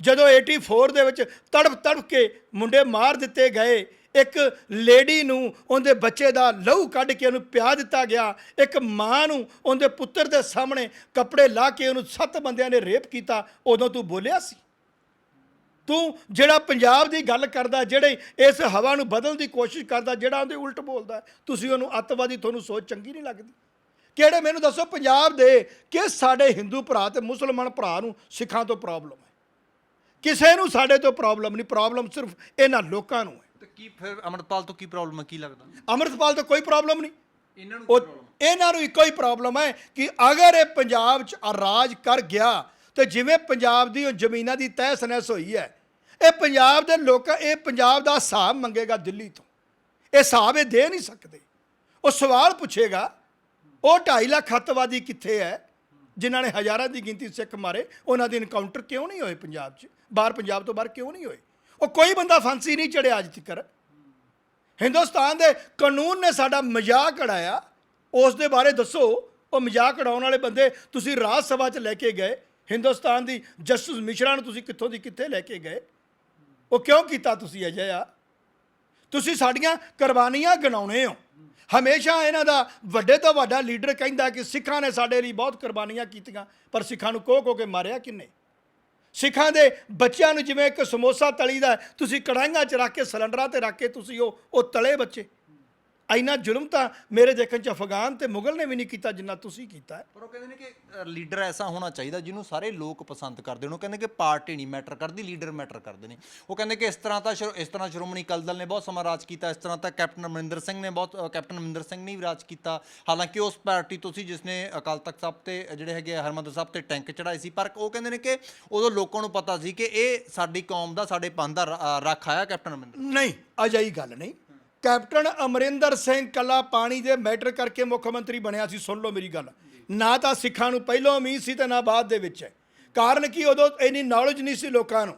ਜਦੋਂ 84 ਦੇ ਵਿੱਚ ਤੜਪ ਤੜਪ ਕੇ ਮੁੰਡੇ ਮਾਰ ਦਿੱਤੇ ਗਏ ਇੱਕ ਲੇਡੀ ਨੂੰ ਉਹਦੇ ਬੱਚੇ ਦਾ ਲਹੂ ਕੱਢ ਕੇ ਉਹਨੂੰ ਪਿਆ ਦਿੱਤਾ ਗਿਆ। ਇੱਕ ਮਾਂ ਨੂੰ ਉਹਦੇ ਪੁੱਤਰ ਦੇ ਸਾਹਮਣੇ ਕੱਪੜੇ ਲਾ ਕੇ ਉਹਨੂੰ ਸੱਤ ਬੰਦਿਆਂ ਨੇ ਰੇਪ ਕੀਤਾ। ਉਦੋਂ ਤੂੰ ਬੋਲਿਆ ਸੀ? ਤੂੰ ਜਿਹੜਾ ਪੰਜਾਬ ਦੀ ਗੱਲ ਕਰਦਾ, ਜਿਹੜੇ ਇਸ ਹਵਾ ਨੂੰ ਬਦਲਣ ਦੀ ਕੋਸ਼ਿਸ਼ ਕਰਦਾ, ਜਿਹੜਾ ਉਹਦੇ ਉਲਟ ਬੋਲਦਾ, ਤੁਸੀਂ ਉਹਨੂੰ ਅੱਤਵਾਦੀ, ਤੁਹਾਨੂੰ ਸੋਚ ਚੰਗੀ ਨਹੀਂ ਲੱਗਦੀ। ਕਿਹੜੇ ਮੈਨੂੰ ਦੱਸੋ, ਪੰਜਾਬ ਦੇ ਕਿ ਸਾਡੇ ਹਿੰਦੂ ਭਰਾ ਤੇ ਮੁਸਲਮਾਨ ਭਰਾ ਨੂੰ ਸਿੱਖਾਂ ਤੋਂ ਪ੍ਰੋਬਲਮ ਹੈ? ਕਿਸੇ ਨੂੰ ਸਾਡੇ ਤੋਂ ਪ੍ਰੋਬਲਮ ਨਹੀਂ ਪ੍ਰੋਬਲਮ ਸਿਰਫ ਇਹਨਾਂ ਲੋਕਾਂ ਨੂੰ ਹੈ। ਤੇ ਕੀ ਫਿਰ ਅਮਰਪਾਲ ਤੋਂ ਕੀ ਪ੍ਰੋਬਲਮ ਹੈ ਕੀ ਲੱਗਦਾ? ਅੰਮ੍ਰਿਤਪਾਲ ਤੋਂ ਕੋਈ ਪ੍ਰੋਬਲਮ ਨਹੀਂ। ਇਹਨਾਂ ਨੂੰ ਉਹ ਇਹਨਾਂ ਨੂੰ ਇੱਕੋ ਹੀ ਪ੍ਰੋਬਲਮ ਹੈ ਕਿ ਅਗਰ ਇਹ ਪੰਜਾਬ 'ਚ ਰਾਜ ਕਰ ਗਿਆ ਤੇ ਜਿਵੇਂ ਪੰਜਾਬ ਦੀ ਉਹ ਜ਼ਮੀਨਾਂ ਦੀ ਤਹਿਸ ਨਹਿਸ ਹੋਈ ਹੈ ਇਹ ਪੰਜਾਬ ਦੇ ਲੋਕ ਇਹ ਪੰਜਾਬ ਦਾ ਹਿਸਾਬ ਮੰਗੇਗਾ ਦਿੱਲੀ ਤੋਂ। ਇਹ ਹਿਸਾਬ ਇਹ ਦੇ ਨਹੀਂ ਸਕਦੇ। ਉਹ ਸਵਾਲ ਪੁੱਛੇਗਾ ਉਹ 2.5 ਲੱਖ ਅੱਤਵਾਦੀ ਕਿੱਥੇ ਹੈ ਜਿਨ੍ਹਾਂ ਨੇ ਹਜ਼ਾਰਾਂ ਦੀ ਗਿਣਤੀ ਸਿੱਖ ਮਾਰੇ ਉਹਨਾਂ ਦੇ ਇਨਕਾਊਂਟਰ ਕਿਉਂ ਨਹੀਂ ਹੋਏ ਪੰਜਾਬ 'ਚ? ਬਾਹਰ ਪੰਜਾਬ ਤੋਂ ਬਾਹਰ ਕਿਉਂ ਨਹੀਂ ਹੋਏ? ਉਹ ਕੋਈ ਬੰਦਾ ਫਾਂਸੀ ਨਹੀਂ ਚੜਿਆ ਅੱਜ ਤੱਕ ਹਿੰਦੁਸਤਾਨ ਦੇ ਕਾਨੂੰਨ ਨੇ ਸਾਡਾ ਮਜ਼ਾਕ ਉਡਾਇਆ ਉਸ ਦੇ ਬਾਰੇ ਦੱਸੋ, ਉਹ ਮਜ਼ਾਕ ਉਡਾਉਣ ਵਾਲੇ ਬੰਦੇ ਤੁਸੀਂ ਰਾਜ ਸਭਾ 'ਚ ਲੈ ਕੇ ਗਏ। ਹਿੰਦੁਸਤਾਨ ਦੀ ਜਸਟਿਸ ਮਿਸ਼ਰਾ ਨੂੰ ਤੁਸੀਂ ਕਿੱਥੋਂ ਦੀ ਕਿੱਥੇ ਲੈ ਕੇ ਗਏ? ਉਹ ਕਿਉਂ ਕੀਤਾ ਤੁਸੀਂ ਅਜਿਹਾ? ਤੁਸੀਂ ਸਾਡੀਆਂ ਕੁਰਬਾਨੀਆਂ ਗਿਣਾਉਣੇ ਹੋ। ਹਮੇਸ਼ਾ ਇਹਨਾਂ ਦਾ ਵੱਡੇ ਤੋਂ ਵੱਡਾ ਲੀਡਰ ਕਹਿੰਦਾ ਕਿ ਸਿੱਖਾਂ ਨੇ ਸਾਡੇ ਲਈ ਬਹੁਤ ਕੁਰਬਾਨੀਆਂ ਕੀਤੀਆਂ, ਪਰ ਸਿੱਖਾਂ ਨੂੰ ਕੋਹ ਕੋਹ ਕੇ ਮਾਰਿਆ ਕਿੰਨੇ ਸਿੱਖਾਂ ਦੇ ਬੱਚਿਆਂ ਨੂੰ ਜਿਵੇਂ ਇੱਕ ਸਮੋਸਾ ਤਲੀ ਦਾ ਤੁਸੀਂ ਕੜਾਹੀਆਂ 'ਚ ਰੱਖ ਕੇ, ਸਿਲੰਡਰਾਂ ਤੇ ਰੱਖ ਕੇ ਤੁਸੀਂ ਉਹ ਉਹ ਤਲੇ ਬੱਚੇ। ਇੰਨਾ ਜ਼ੁਲਮ ਤਾਂ ਮੇਰੇ ਦੇਖਣ 'ਚ ਅਫਗਾਨ ਤੇ ਮੁਗਲ ਨੇ ਵੀ ਨਹੀਂ ਕੀਤਾ ਜਿੰਨਾ ਤੁਸੀਂ ਕੀਤਾ ਹੈ। ਪਰ ਉਹ ਕਹਿੰਦੇ ਨੇ ਕਿ ਲੀਡਰ ਐਸਾ ਹੋਣਾ ਚਾਹੀਦਾ ਜਿਹਨੂੰ ਸਾਰੇ ਲੋਕ ਪਸੰਦ ਕਰਦੇ ਹੋਣ ਉਹ ਕਹਿੰਦੇ ਕਿ ਪਾਰਟੀ ਨਹੀਂ ਮੈਟਰ ਕਰਦੀ ਲੀਡਰ ਮੈਟਰ ਕਰਦੇ ਨੇ। ਉਹ ਕਹਿੰਦੇ ਕਿ ਇਸ ਤਰ੍ਹਾਂ ਤਾਂ ਸ਼੍ਰੋ- ਇਸ ਤਰ੍ਹਾਂ ਸ਼੍ਰੋਮਣੀ ਅਕਾਲੀ ਦਲ ਨੇ ਬਹੁਤ ਸਮਾਂ ਰਾਜ ਕੀਤਾ ਇਸ ਤਰ੍ਹਾਂ ਤਾਂ ਕੈਪਟਨ ਅਮਰਿੰਦਰ ਸਿੰਘ ਨੇ ਬਹੁਤ ਅ, ਕੈਪਟਨ ਅਮਰਿੰਦਰ ਸਿੰਘ ਨੇ ਵੀ ਰਾਜ ਕੀਤਾ। ਹਾਲਾਂਕਿ ਉਸ ਪਾਰਟੀ ਤੋਂ ਸੀ ਜਿਸ ਨੇ ਅਕਾਲ ਤਖਤ ਸਾਹਿਬ ਤੇ ਜਿਹੜੇ ਹੈਗੇ ਆ ਹਰਿਮੰਦਰ ਸਾਹਿਬ ਤੇ ਟੈਂਕ ਚੜਾਏ ਸੀ। ਪਰ ਉਹ ਕਹਿੰਦੇ ਨੇ ਕਿ ਉਦੋਂ ਲੋਕਾਂ ਨੂੰ ਪਤਾ ਸੀ ਕਿ ਇਹ ਸਾਡੀ ਕੌਮ ਦਾ ਸਾਡੇ ਪੰਥ ਦਾ ਰ- ਅ, ਰੱਖ ਆਇਆ ਕੈਪਟਨ ਅਮਰਿੰਦਰ। ਨਹੀਂ ਅਜਿਹੀ ਗੱਲ ਨਹੀਂ। ਕੈਪਟਨ ਅਮਰਿੰਦਰ ਸਿੰਘ ਕੱਲਾ ਪਾਣੀ ਦੇ ਮੈਟਰ ਕਰਕੇ ਮੁੱਖ ਮੰਤਰੀ ਬਣਿਆ ਸੀ, ਸੁਣ ਲਓ ਮੇਰੀ ਗੱਲ। ਨਾ ਤਾਂ ਸਿੱਖਾਂ ਨੂੰ ਪਹਿਲਾਂ ਉਮੀਦ ਸੀ ਤੇ ਨਾ ਬਾਅਦ ਦੇ ਵਿੱਚ। ਹੈ ਕਾਰਨ ਕੀ, ਉਦੋਂ ਇੰਨੀ ਨੌਲੇਜ ਨਹੀਂ ਸੀ ਲੋਕਾਂ ਨੂੰ।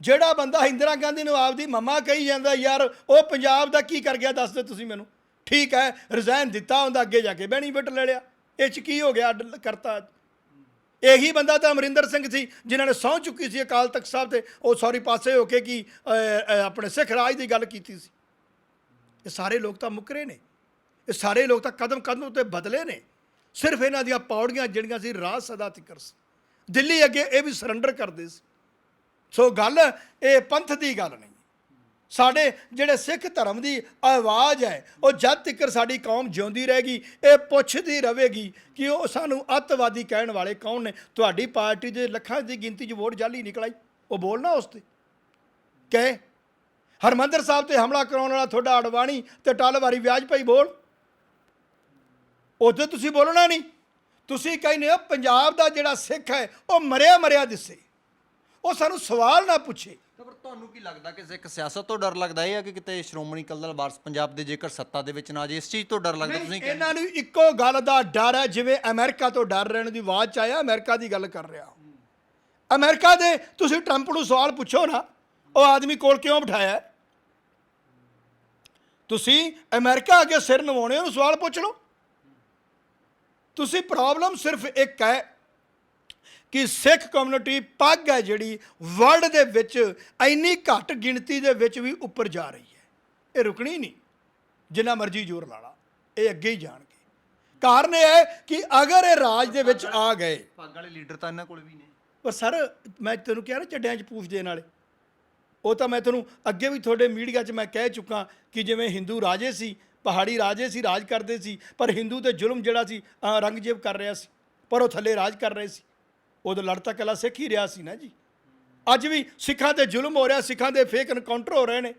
ਜਿਹੜਾ ਬੰਦਾ ਇੰਦਰਾ ਗਾਂਧੀ ਨੂੰ ਆਪਦੀ ਮੰਮਾ ਕਹੀ ਜਾਂਦਾ, ਯਾਰ, ਉਹ ਪੰਜਾਬ ਦਾ ਕੀ ਕਰ ਗਿਆ, ਦੱਸ ਦਿਓ ਤੁਸੀਂ ਮੈਨੂੰ। ਠੀਕ ਹੈ ਰਿਜ਼ਾਈਨ ਦਿੱਤਾ ਹੁੰਦਾ ਅੱਗੇ ਜਾ ਕੇ ਬੈਨੀਫਿਟ ਲੈ ਲਿਆ। ਇਹ ਚ ਕੀ ਹੋ ਗਿਆ, ਅੱਡ ਕਰਤਾ। ਇਹੀ ਬੰਦਾ ਤਾਂ ਅਮਰਿੰਦਰ ਸਿੰਘ ਸੀ, ਜਿਨ੍ਹਾਂ ਨੇ ਸਹੁੰ ਚੁੱਕੀ ਸੀ ਅਕਾਲ ਤਖਤ ਸਾਹਿਬ ਤੇ। ਉਹ ਸੌਰੀ ਪਾਸੇ ਹੋ ਕੇ ਕੀ ਆਪਣੇ ਸਿੱਖ ਰਾਜ ਦੀ ਗੱਲ ਕੀਤੀ ਸੀ। ਇਹ ਸਾਰੇ ਲੋਕ ਤਾਂ ਮੁੱਕਰੇ ਨੇ। ਇਹ ਸਾਰੇ ਲੋਕ ਤਾਂ ਕਦਮ ਕਦਮ ਉੱਤੇ ਬਦਲੇ ਨੇ। ਸਿਰਫ ਇਹਨਾਂ ਦੀਆਂ ਪੌੜੀਆਂ ਜਿਹੜੀਆਂ ਸੀ ਰਾਜ ਸਦਾ ਤਿਕਰ ਸੀ। ਦਿੱਲੀ ਅੱਗੇ ਇਹ ਵੀ ਸਰੈਂਡਰ ਕਰਦੇ ਸੀ। ਸੋ ਗੱਲ ਇਹ ਪੰਥ ਦੀ ਗੱਲ ਨਹੀਂ। ਸਾਡੇ ਜਿਹੜੇ ਸਿੱਖ ਧਰਮ ਦੀ ਆਵਾਜ਼ ਹੈ, ਉਹ ਜਦ ਤੱਕ ਸਾਡੀ ਕੌਮ ਜਿਉਂਦੀ ਰਹੇਗੀ, ਇਹ ਪੁੱਛਦੀ ਰਹੇਗੀ ਕਿ ਉਹ ਸਾਨੂੰ ਅੱਤਵਾਦੀ ਕਹਿਣ ਵਾਲੇ ਕੌਣ ਨੇ। ਤੁਹਾਡੀ ਪਾਰਟੀ ਦੇ ਲੱਖਾਂ ਦੀ ਗਿਣਤੀ 'ਚ ਵੋਟ ਜਾਲੀ ਨਿਕਲ ਆਈ। ਉਹ ਬੋਲਣਾ ਉਸ ਤੇ। ਕਹੇ ਹਰਮੰਦਰ ਸਾਹਿਬ ਤੇ ਹਮਲਾ ਕਰਾਉਣ ਵਾਲਾ ਤੁਹਾਡਾ ਅਡਵਾਣੀ ਤੇ ਟਾਲਵਾਰੀ ਵਿਆਜ ਭਾਈ ਬੋਲ। ਉਹਦੇ ਤੁਸੀਂ ਬੋਲਣਾ ਨਹੀਂ। ਤੁਸੀਂ ਕਹਿੰਦੇ ਹੋ ਪੰਜਾਬ ਦਾ ਜਿਹੜਾ ਸਿੱਖ ਹੈ ਉਹ ਮਰਿਆ ਮਰਿਆ ਦਿਸੇ। ਉਹ ਸਾਨੂੰ ਸਵਾਲ ਨਾ ਪੁੱਛੇ। ਪਰ ਤੁਹਾਨੂੰ ਕੀ ਲੱਗਦਾ ਕਿ ਸਿੱਖ ਸਿਆਸਤ ਤੋਂ ਡਰ ਲੱਗਦਾ ਹੈ ਕਿ ਕਿਤੇ ਸ਼੍ਰੋਮਣੀ ਅਕਾਲੀ ਦਲ ਵਾਰਸ ਪੰਜਾਬ ਦੇ ਜੇਕਰ ਸੱਤਾ ਦੇ ਵਿੱਚ ਨਾ ਜੇ ਇਸ ਚੀਜ਼ ਤੋਂ ਡਰ ਲੱਗਦਾ ਤੁਸੀਂ ਇਹਨਾਂ ਨੂੰ ਇੱਕੋ ਗੱਲ ਦਾ ਡਰ ਹੈ ਜਿਵੇਂ ਅਮਰੀਕਾ ਤੋਂ ਡਰ ਰਹਿਣ ਦੀ ਆਵਾਜ਼ ਚ ਆਇਆ ਅਮਰੀਕਾ ਦੀ ਗੱਲ ਕਰ ਰਿਹਾ। ਅਮਰੀਕਾ ਦੇ ਤੁਸੀਂ ਟਰੰਪ ਨੂੰ ਸਵਾਲ ਪੁੱਛੋ ਨਾ ਉਹ ਆਦਮੀ ਕੋਲ ਕਿਉਂ ਬਿਠਾਇਆ? ਤੁਸੀਂ ਅਮਰੀਕਾ ਅੱਗੇ ਸਿਰ ਨਵਾਉਣੇ ਉਹਨੂੰ ਸਵਾਲ ਪੁੱਛ ਲਓ। ਤੁਸੀਂ ਪ੍ਰੋਬਲਮ ਸਿਰਫ ਇੱਕ ਹੈ ਕਿ ਸਿੱਖ ਕਮਿਊਨਿਟੀ ਪੱਗ ਹੈ ਜਿਹੜੀ ਵਰਲਡ ਦੇ ਵਿੱਚ ਇੰਨੀ ਘੱਟ ਗਿਣਤੀ ਦੇ ਵਿੱਚ ਵੀ ਉੱਪਰ ਜਾ ਰਹੀ ਹੈ। ਇਹ ਰੁਕਣੀ ਨਹੀਂ ਜਿੰਨਾ ਮਰਜ਼ੀ ਜ਼ੋਰ ਲਾ ਲਾ ਇਹ ਅੱਗੇ ਹੀ ਜਾਣਗੇ। ਕਾਰਨ ਇਹ ਹੈ ਕਿ ਅਗਰ ਇਹ ਰਾਜ ਦੇ ਵਿੱਚ ਆ ਗਏ ਪੱਗ ਵਾਲੇ ਲੀਡਰ ਤਾਂ ਇਹਨਾਂ ਕੋਲ ਵੀ ਨੇ। ਪਰ ਸਰ ਮੈਂ ਤੈਨੂੰ ਕਿਹਾ ਨਾ ਚੱਡਿਆਂ 'ਚ ਪੂਛ ਦੇਣ ਵਾਲੇ। ਉਹ ਤਾਂ ਮੈਂ ਤੁਹਾਨੂੰ ਅੱਗੇ ਵੀ ਤੁਹਾਡੇ ਮੀਡੀਆ 'ਚ ਮੈਂ ਕਹਿ ਚੁੱਕਾ ਕਿ ਜਿਵੇਂ ਹਿੰਦੂ ਰਾਜੇ ਸੀ ਪਹਾੜੀ ਰਾਜੇ ਸੀ ਰਾਜ ਕਰਦੇ ਸੀ ਪਰ ਹਿੰਦੂ ਤੇ ਜ਼ੁਲਮ ਜਿਹੜਾ ਸੀ ਅ, ਰੰਗਜੇਬ ਕਰ ਰਿਹਾ ਸੀ ਪਰ ਉਹ ਥੱਲੇ ਰਾਜ ਕਰ ਰਹੇ ਸੀ। ਉਦੋਂ ਲੜਤਾ ਕਲਾ ਸਿੱਖ ਹੀ ਰਿਹਾ ਸੀ ਨਾ ਜੀ। ਅੱਜ ਵੀ ਸਿੱਖਾਂ ਤੇ ਜ਼ੁਲਮ ਹੋ ਰਿਹਾ ਸਿੱਖਾਂ ਦੇ ਫੇਕ ਐਨਕਾਊਂਟਰ ਹੋ ਰਹੇ ਨੇ।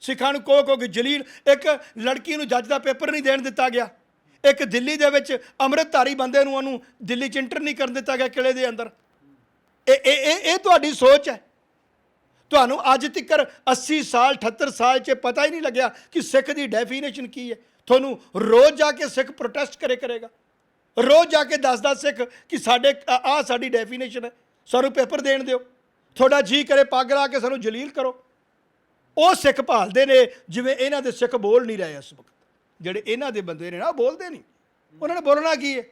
ਸਿੱਖਾਂ ਨੂੰ ਕੋ ਕੋ ਕਿ ਜਲੀਲ ਇੱਕ ਲੜਕੀ ਨੂੰ ਜੱਜ ਦਾ ਪੇਪਰ ਨਹੀਂ ਦੇਣ ਦਿੱਤਾ ਗਿਆ। ਇੱਕ ਦਿੱਲੀ ਦੇ ਵਿੱਚ ਅੰਮ੍ਰਿਤਧਾਰੀ ਬੰਦੇ ਨੂੰ ਉਹਨੂੰ ਦਿੱਲੀ ਚ ਇੰਟਰ ਨਹੀਂ ਕਰਨ ਦਿੱਤਾ ਗਿਆ ਕਿਲੇ ਦੇ ਅੰਦਰ। ਇਹ ਇਹ ਇਹ ਇਹ ਤੁਹਾਡੀ ਸੋਚ ਹੈ। ਤੁਹਾਨੂੰ ਅੱਜ ਤੱਕ 80 ਸਾਲ 78 ਸਾਲ 'ਚ ਪਤਾ ਹੀ ਨਹੀਂ ਲੱਗਿਆ ਕਿ ਸਿੱਖ ਦੀ ਡੈਫੀਨੇਸ਼ਨ ਕੀ ਹੈ। ਤੁਹਾਨੂੰ ਰੋਜ਼ ਜਾ ਕੇ ਸਿੱਖ ਪ੍ਰੋਟੈਸਟ ਕਰੇ ਕਰੇਗਾ। ਰੋਜ਼ ਜਾ ਕੇ ਦੱਸਦਾ ਸਿੱਖ ਕਿ ਸਾਡੇ, ਆ ਸਾਡੀ ਡੈਫੀਨੇਸ਼ਨ ਹੈ। ਸਾਨੂੰ ਪੇਪਰ ਦੇਣ ਦਿਓ। ਤੁਹਾਡਾ ਜੀ ਕਰੇ ਪੱਗ ਲਾ ਕੇ ਸਾਨੂੰ ਜਲੀਲ ਕਰੋ। ਉਹ ਸਿੱਖ ਭਾਲਦੇ ਨੇ ਜਿਵੇਂ ਇਹਨਾਂ ਦੇ ਸਿੱਖ ਬੋਲ ਨਹੀਂ ਰਹੇ ਇਸ ਵਕਤ। ਜਿਹੜੇ ਇਹਨਾਂ ਦੇ ਬੰਦੇ ਨੇ ਨਾ, ਉਹ ਬੋਲਦੇ ਨਹੀਂ। ਉਹਨਾਂ ਨੇ ਬੋਲਣਾ ਕੀ ਹੈ?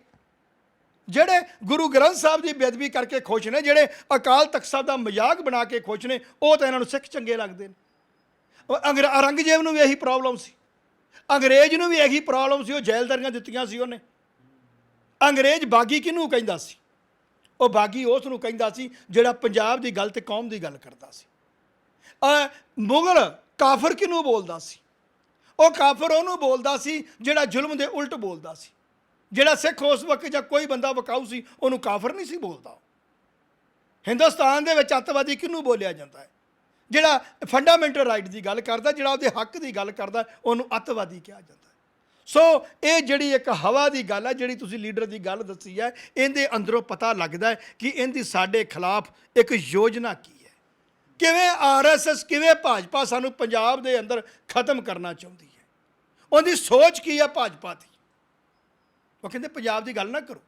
ਜਿਹੜੇ ਗੁਰੂ ਗ੍ਰੰਥ ਸਾਹਿਬ ਦੀ ਬੇਅਦਬੀ ਕਰਕੇ ਖੁਸ਼ ਨੇ, ਜਿਹੜੇ ਅਕਾਲ ਤਖਤ ਸਾਹਿਬ ਦਾ ਮਜ਼ਾਕ ਬਣਾ ਕੇ ਖੁਸ਼ ਨੇ, ਉਹ ਤਾਂ ਇਹਨਾਂ ਨੂੰ ਸਿੱਖ ਚੰਗੇ ਲੱਗਦੇ ਨੇ। ਉਹ ਅੰਗਰ, ਔਰੰਗਜ਼ੇਬ ਨੂੰ ਵੀ ਇਹੀ ਪ੍ਰੋਬਲਮ ਸੀ। ਅੰਗਰੇਜ਼ ਨੂੰ ਵੀ ਇਹੀ ਪ੍ਰੋਬਲਮ ਸੀ, ਉਹ ਜੈਲਦਾਰੀਆਂ ਦਿੱਤੀਆਂ ਸੀ ਉਹਨੇ। ਅੰਗਰੇਜ਼ ਬਾਗੀ ਕਿਹਨੂੰ ਕਹਿੰਦਾ ਸੀ? ਉਹ ਬਾਗੀ ਉਸ ਨੂੰ ਕਹਿੰਦਾ ਸੀ, ਜਿਹੜਾ ਪੰਜਾਬ ਦੀ ਗੱਲ ਤੇ ਕੌਮ ਦੀ ਗੱਲ ਕਰਦਾ ਸੀ। ਅ ਮੁਗਲ ਕਾਫਰ ਕਿਹਨੂੰ ਬੋਲਦਾ ਸੀ? ਉਹ ਕਾਫਰ ਉਹਨੂੰ ਬੋਲਦਾ ਸੀ, ਜਿਹੜਾ ਜ਼ੁਲਮ ਦੇ ਉਲਟ ਬੋਲਦਾ ਸੀ। ਜਿਹੜਾ ਸਿੱਖ ਉਸ ਵਕਤ ਜਾਂ ਕੋਈ ਬੰਦਾ ਵਕਾਊ ਸੀ, ਉਹਨੂੰ ਕਾਫਰ ਨਹੀਂ ਸੀ ਬੋਲਦਾ। ਹਿੰਦੁਸਤਾਨ ਦੇ ਵਿੱਚ ਅੱਤਵਾਦੀ ਕਿਹਨੂੰ ਬੋਲਿਆ ਜਾਂਦਾ ਹੈ? ਜਿਹੜਾ ਫੰਡਾਮੈਂਟਲ ਰਾਈਟ ਦੀ ਗੱਲ ਕਰਦਾ, ਜਿਹੜਾ ਉਹਦੇ ਹੱਕ ਦੀ ਗੱਲ ਕਰਦਾ, ਉਹਨੂੰ ਅੱਤਵਾਦੀ ਕਿਹਾ ਜਾਂਦਾ ਸੋ ਇਹ ਜਿਹੜੀ ਇੱਕ ਹਵਾ ਦੀ ਗੱਲ ਹੈ, ਜਿਹੜੀ ਤੁਸੀਂ ਲੀਡਰ ਦੀ ਗੱਲ ਦੱਸੀ ਹੈ, ਇਹਦੇ ਅੰਦਰੋਂ ਪਤਾ ਲੱਗਦਾ ਕਿ ਇਹਦੀ ਸਾਡੇ ਖਿਲਾਫ ਇੱਕ ਯੋਜਨਾ ਕੀ ਹੈ। ਕਿਵੇਂ ਆਰਐਸਐਸ ਕਿਵੇਂ ਭਾਜਪਾ ਸਾਨੂੰ ਪੰਜਾਬ ਦੇ ਅੰਦਰ ਖਤਮ ਕਰਨਾ ਚਾਹੁੰਦੀ ਹੈ? ਉਹਦੀ ਸੋਚ ਕੀ ਹੈ ਭਾਜਪਾ ਦੀ? ਉਹ ਕਹਿੰਦੇ ਪੰਜਾਬ ਦੀ ਗੱਲ ਨਾ ਕਰੋ।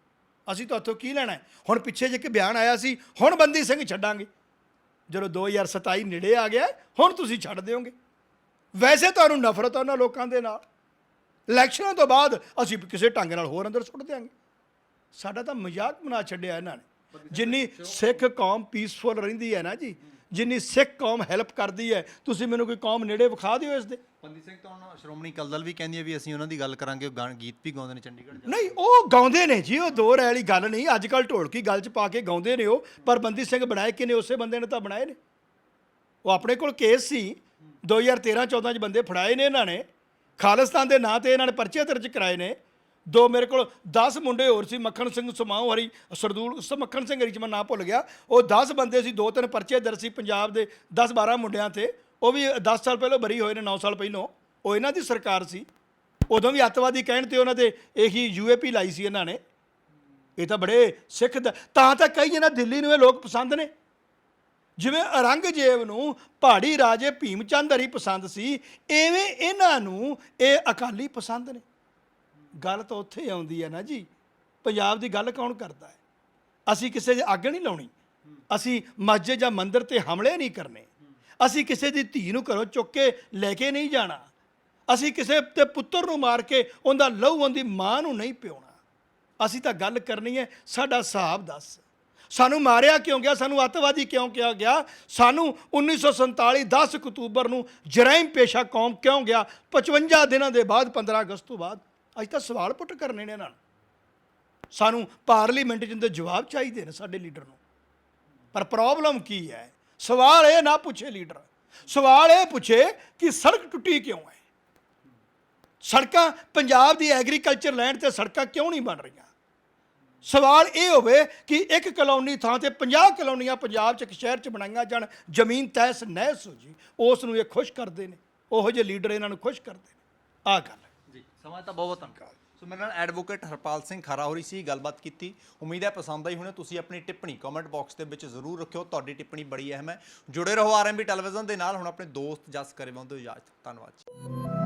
ਅਸੀਂ ਤਾਂ ਉੱਥੋਂ ਕੀ ਲੈਣਾ ਹੁਣ ਪਿੱਛੇ ਜੇ ਕਿ ਬਿਆਨ ਆਇਆ ਸੀ ਹੁਣ ਬੰਦੀ ਸਿੰਘ ਛੱਡਾਂਗੇ। ਜਦੋਂ 2027 ਨੇੜੇ ਆ ਗਿਆ ਹੁਣ ਤੁਸੀਂ ਛੱਡ ਦਿਓਗੇ। ਵੈਸੇ ਤੁਹਾਨੂੰ ਨਫ਼ਰਤ ਆ ਉਹਨਾਂ ਲੋਕਾਂ ਦੇ ਨਾਲ। ਇਲੈਕਸ਼ਨਾਂ ਤੋਂ ਬਾਅਦ ਅਸੀਂ ਕਿਸੇ ਢੰਗ ਨਾਲ ਹੋਰ ਅੰਦਰ ਸੁੱਟ ਦਿਆਂਗੇ। ਸਾਡਾ ਤਾਂ ਮਜ਼ਾਕ ਬਣਾ ਛੱਡਿਆ ਇਹਨਾਂ ਨੇ। ਜਿੰਨੀ ਸਿੱਖ ਕੌਮ ਪੀਸਫੁਲ ਰਹਿੰਦੀ ਹੈ ਨਾ ਜੀ ਜਿੰਨੀ ਸਿੱਖ ਕੌਮ ਹੈਲਪ ਕਰਦੀ ਹੈ ਤੁਸੀਂ ਮੈਨੂੰ ਕੋਈ ਕੌਮ ਨੇੜੇ ਵਿਖਾ ਦਿਓ ਇਸ ਦੇ। ਬੰਦੀ ਸਿੰਘ ਤਾਂ ਹੁਣ ਸ਼੍ਰੋਮਣੀ ਅਕਾਲੀ ਦਲ ਵੀ ਕਹਿੰਦੀ ਹੈ ਵੀ ਅਸੀਂ ਉਹਨਾਂ ਦੀ ਗੱਲ ਕਰਾਂਗੇ ਉਹ ਗਾਣ ਗੀਤ ਵੀ ਗਾਉਂਦੇ ਨੇ ਚੰਡੀਗੜ੍ਹ ਜਾ ਨਹੀਂ ਉਹ ਗਾਉਂਦੇ ਨੇ ਜੀ ਉਹ ਦੋ ਰਾਇ ਵਾਲੀ ਗੱਲ ਨਹੀਂ ਅੱਜ ਕੱਲ ਢੋਲਕੀ ਗੱਲ 'ਚ ਪਾ ਕੇ ਗਾਉਂਦੇ ਨੇ ਉਹ ਪਰ ਬੰਦੀ ਸਿੰਘ ਬਣਾਏ ਕਿਨੇ ਉਸੇ ਬੰਦੇ ਨੇ ਤਾਂ ਬਣਾਏ ਨੇ। ਉਹ ਆਪਣੇ ਕੋਲ ਕੇਸ ਸੀ 2013 14 ਚ ਬੰਦੇ ਫੜਾਏ ਨੇ ਇਹਨਾਂ ਨੇ ਖਾਲਿਸਤਾਨ ਦੇ ਨਾਂ ਤੇ ਇਹਨਾਂ ਨੇ ਪਰਚੇ ਦਰਜ ਕਰਾਏ ਨੇ ਦੋ ਮੇਰੇ ਕੋਲ 10 ਮੁੰਡੇ ਹੋਰ ਸੀ, ਮੱਖਣ ਸਿੰਘ ਸਮਾਉ ਹਰੀ, ਸਰਦੂਲ, ਉਸ ਮੱਖਣ ਸਿੰਘ ਹਰੀ ਚ ਮੈਂ ਨਾਂ ਭੁੱਲ ਗਿਆ। ਉਹ 10 ਬੰਦੇ ਸੀ, ਦੋ ਤਿੰਨ ਪਰਚੇ ਦਰਜ ਸੀ ਪੰਜਾਬ ਦੇ 10 12 ਮੁੰਡਿਆਂ ਤੇ। ਉਹ ਵੀ 10 ਸਾਲ ਪਹਿਲਾਂ ਬਰੀ ਹੋਏ ਨੇ 9 ਸਾਲ ਪਹਿਲਾਂ। ਉਹ ਇਹਨਾਂ ਦੀ ਸਰਕਾਰ ਸੀ। ਉਦੋਂ ਵੀ ਅੱਤਵਾਦੀ ਕਹਿਣ ਤੇ ਉਹਨਾਂ 'ਤੇ ਇਹੀ ਯੂਏਪੀ ਲਾਈ ਸੀ ਇਹਨਾਂ ਨੇ। ਇਹ ਤਾਂ ਬੜੇ ਸਿੱਖ ਤਾਂ ਤਾਂ ਕਈ ਇਹਨਾਂ ਦਿੱਲੀ ਨੂੰ ਇਹ ਲੋਕ ਪਸੰਦ ਨੇ। ਜਿਵੇਂ ਔਰੰਗਜ਼ੇਬ ਨੂੰ ਪਹਾੜੀ ਰਾਜੇ ਭੀਮ ਚੰਦ ਹਰੀ ਪਸੰਦ ਸੀ, ਐਵੇਂ ਇਹਨਾਂ ਨੂੰ ਇਹ ਅਕਾਲੀ ਪਸੰਦ ਨੇ। ਗੱਲ ਤਾਂ ਉੱਥੇ ਆਉਂਦੀ ਹੈ ਨਾ ਜੀ। ਪੰਜਾਬ ਦੀ ਗੱਲ ਕੌਣ ਕਰਦਾ ਹੈ? ਅਸੀਂ ਕਿਸੇ ਦੇ ਅੱਗ ਨਹੀਂ ਲਾਉਣੀ। ਅਸੀਂ ਮਸਜਿਦ ਜਾਂ ਮੰਦਿਰ ਤੇ ਹਮਲੇ ਨਹੀਂ ਕਰਨੇ। ਅਸੀਂ ਕਿਸੇ ਦੀ ਧੀ ਨੂੰ ਘਰੋਂ ਚੁੱਕ ਕੇ ਲੈ ਕੇ ਨਹੀਂ ਜਾਣਾ। ਅਸੀਂ ਕਿਸੇ ਤੇ ਪੁੱਤਰ ਨੂੰ ਮਾਰ ਕੇ ਉਹਦਾ ਲਹੂ, ਉਹਦੀ ਮਾਂ ਨੂੰ ਨਹੀਂ ਪਿਉਣਾ। ਅਸੀਂ ਤਾਂ ਗੱਲ ਕਰਨੀ ਹੈ, ਸਾਡਾ ਹਿਸਾਬ ਦੱਸ। ਸਾਨੂੰ ਮਾਰਿਆ ਕਿਉਂ ਗਿਆ? ਸਾਨੂੰ ਅੱਤਵਾਦੀ ਕਿਉਂ ਕਿਹਾ ਗਿਆ? ਸਾਨੂੰ 1947 10 ਅਕਤੂਬਰ ਨੂੰ ਜਰਾਇਮ ਪੇਸ਼ਾ ਕੌਮ ਕਿਉਂ ਗਿਆ? 55 ਦਿਨਾਂ ਦੇ ਬਾਅਦ 15 ਅਗਸਤ ਤੋਂ ਬਾਅਦ। ਅੱਜ ਤਾਂ ਸਵਾਲ ਪੁੱਟ ਕਰਨੇ ਨੇ ਇਹਨਾਂ ਨੂੰ। ਸਾਨੂੰ ਪਾਰਲੀਮੈਂਟ 'ਚ ਇਹਦੇ ਜਵਾਬ ਚਾਹੀਦੇ ਨੇ ਸਾਡੇ ਲੀਡਰ ਨੂੰ। ਪਰ ਪ੍ਰੋਬਲਮ ਕੀ ਹੈ? ਸਵਾਲ ਇਹ ਨਾ ਪੁੱਛੇ ਲੀਡਰ। ਸਵਾਲ ਇਹ ਪੁੱਛੇ ਕਿ ਸੜਕ ਟੁੱਟੀ ਕਿਉਂ ਹੈ? ਸੜਕਾਂ, ਪੰਜਾਬ ਦੀ ਐਗਰੀਕਲਚਰ ਲੈਂਡ ਤੇ ਸੜਕਾਂ ਕਿਉਂ ਨਹੀਂ ਬਣ ਰਹੀਆਂ? ਸਵਾਲ ਇਹ ਹੋਵੇ ਕਿ ਇੱਕ ਕਲੋਨੀ ਥਾਂ ਤੇ 50 ਕਲੋਨੀਆਂ ਪੰਜਾਬ 'ਚ ਇੱਕ ਸ਼ਹਿਰ 'ਚ ਬਣਾਈਆਂ ਜਾਣ, ਜ਼ਮੀਨ ਤੈਸ ਨਹਿਸ ਹੋ ਜੀ, ਉਸ ਨੂੰ ਇਹ ਖੁਸ਼ ਕਰਦੇ ਨੇ। ਉਹੋ ਜਿਹੇ ਲੀਡਰ ਇਹਨਾਂ ਨੂੰ ਖੁਸ਼ ਕਰਦੇ ਨੇ। ਆਹ ਗੱਲ ਹੈ। ਸਮਾਂ ਤਾਂ ਬਹੁਤ ਧੰਨਵਾਦ ਸੋ ਮੇਰੇ ਨਾਲ ਐਡਵੋਕੇਟ ਹਰਪਾਲ ਸਿੰਘ ਖਰਾ ਹੋਰੀ ਸੀ, ਗੱਲਬਾਤ ਕੀਤੀ। ਉਮੀਦ ਹੈ ਪਸੰਦ ਆਈ ਹੋਣੀ ਤੁਸੀਂ ਆਪਣੀ ਟਿੱਪਣੀ ਕਮੈਂਟ ਬਾਕਸ ਦੇ ਵਿੱਚ ਜ਼ਰੂਰ ਰੱਖਿਓ। ਤੁਹਾਡੀ ਟਿੱਪਣੀ ਬੜੀ ਅਹਿਮ ਹੈ। ਜੁੜੇ ਰਹੋ ਆਰਐਮਬੀ ਟੈਲੀਵਿਜ਼ਨ ਦੇ ਨਾਲ। ਹੁਣ ਆਪਣੇ ਦੋਸਤ ਜਸ ਕਰੇ ਬੰਦੋ ਇਜਾਜ਼ਤ। ਧੰਨਵਾਦ ਜੀ।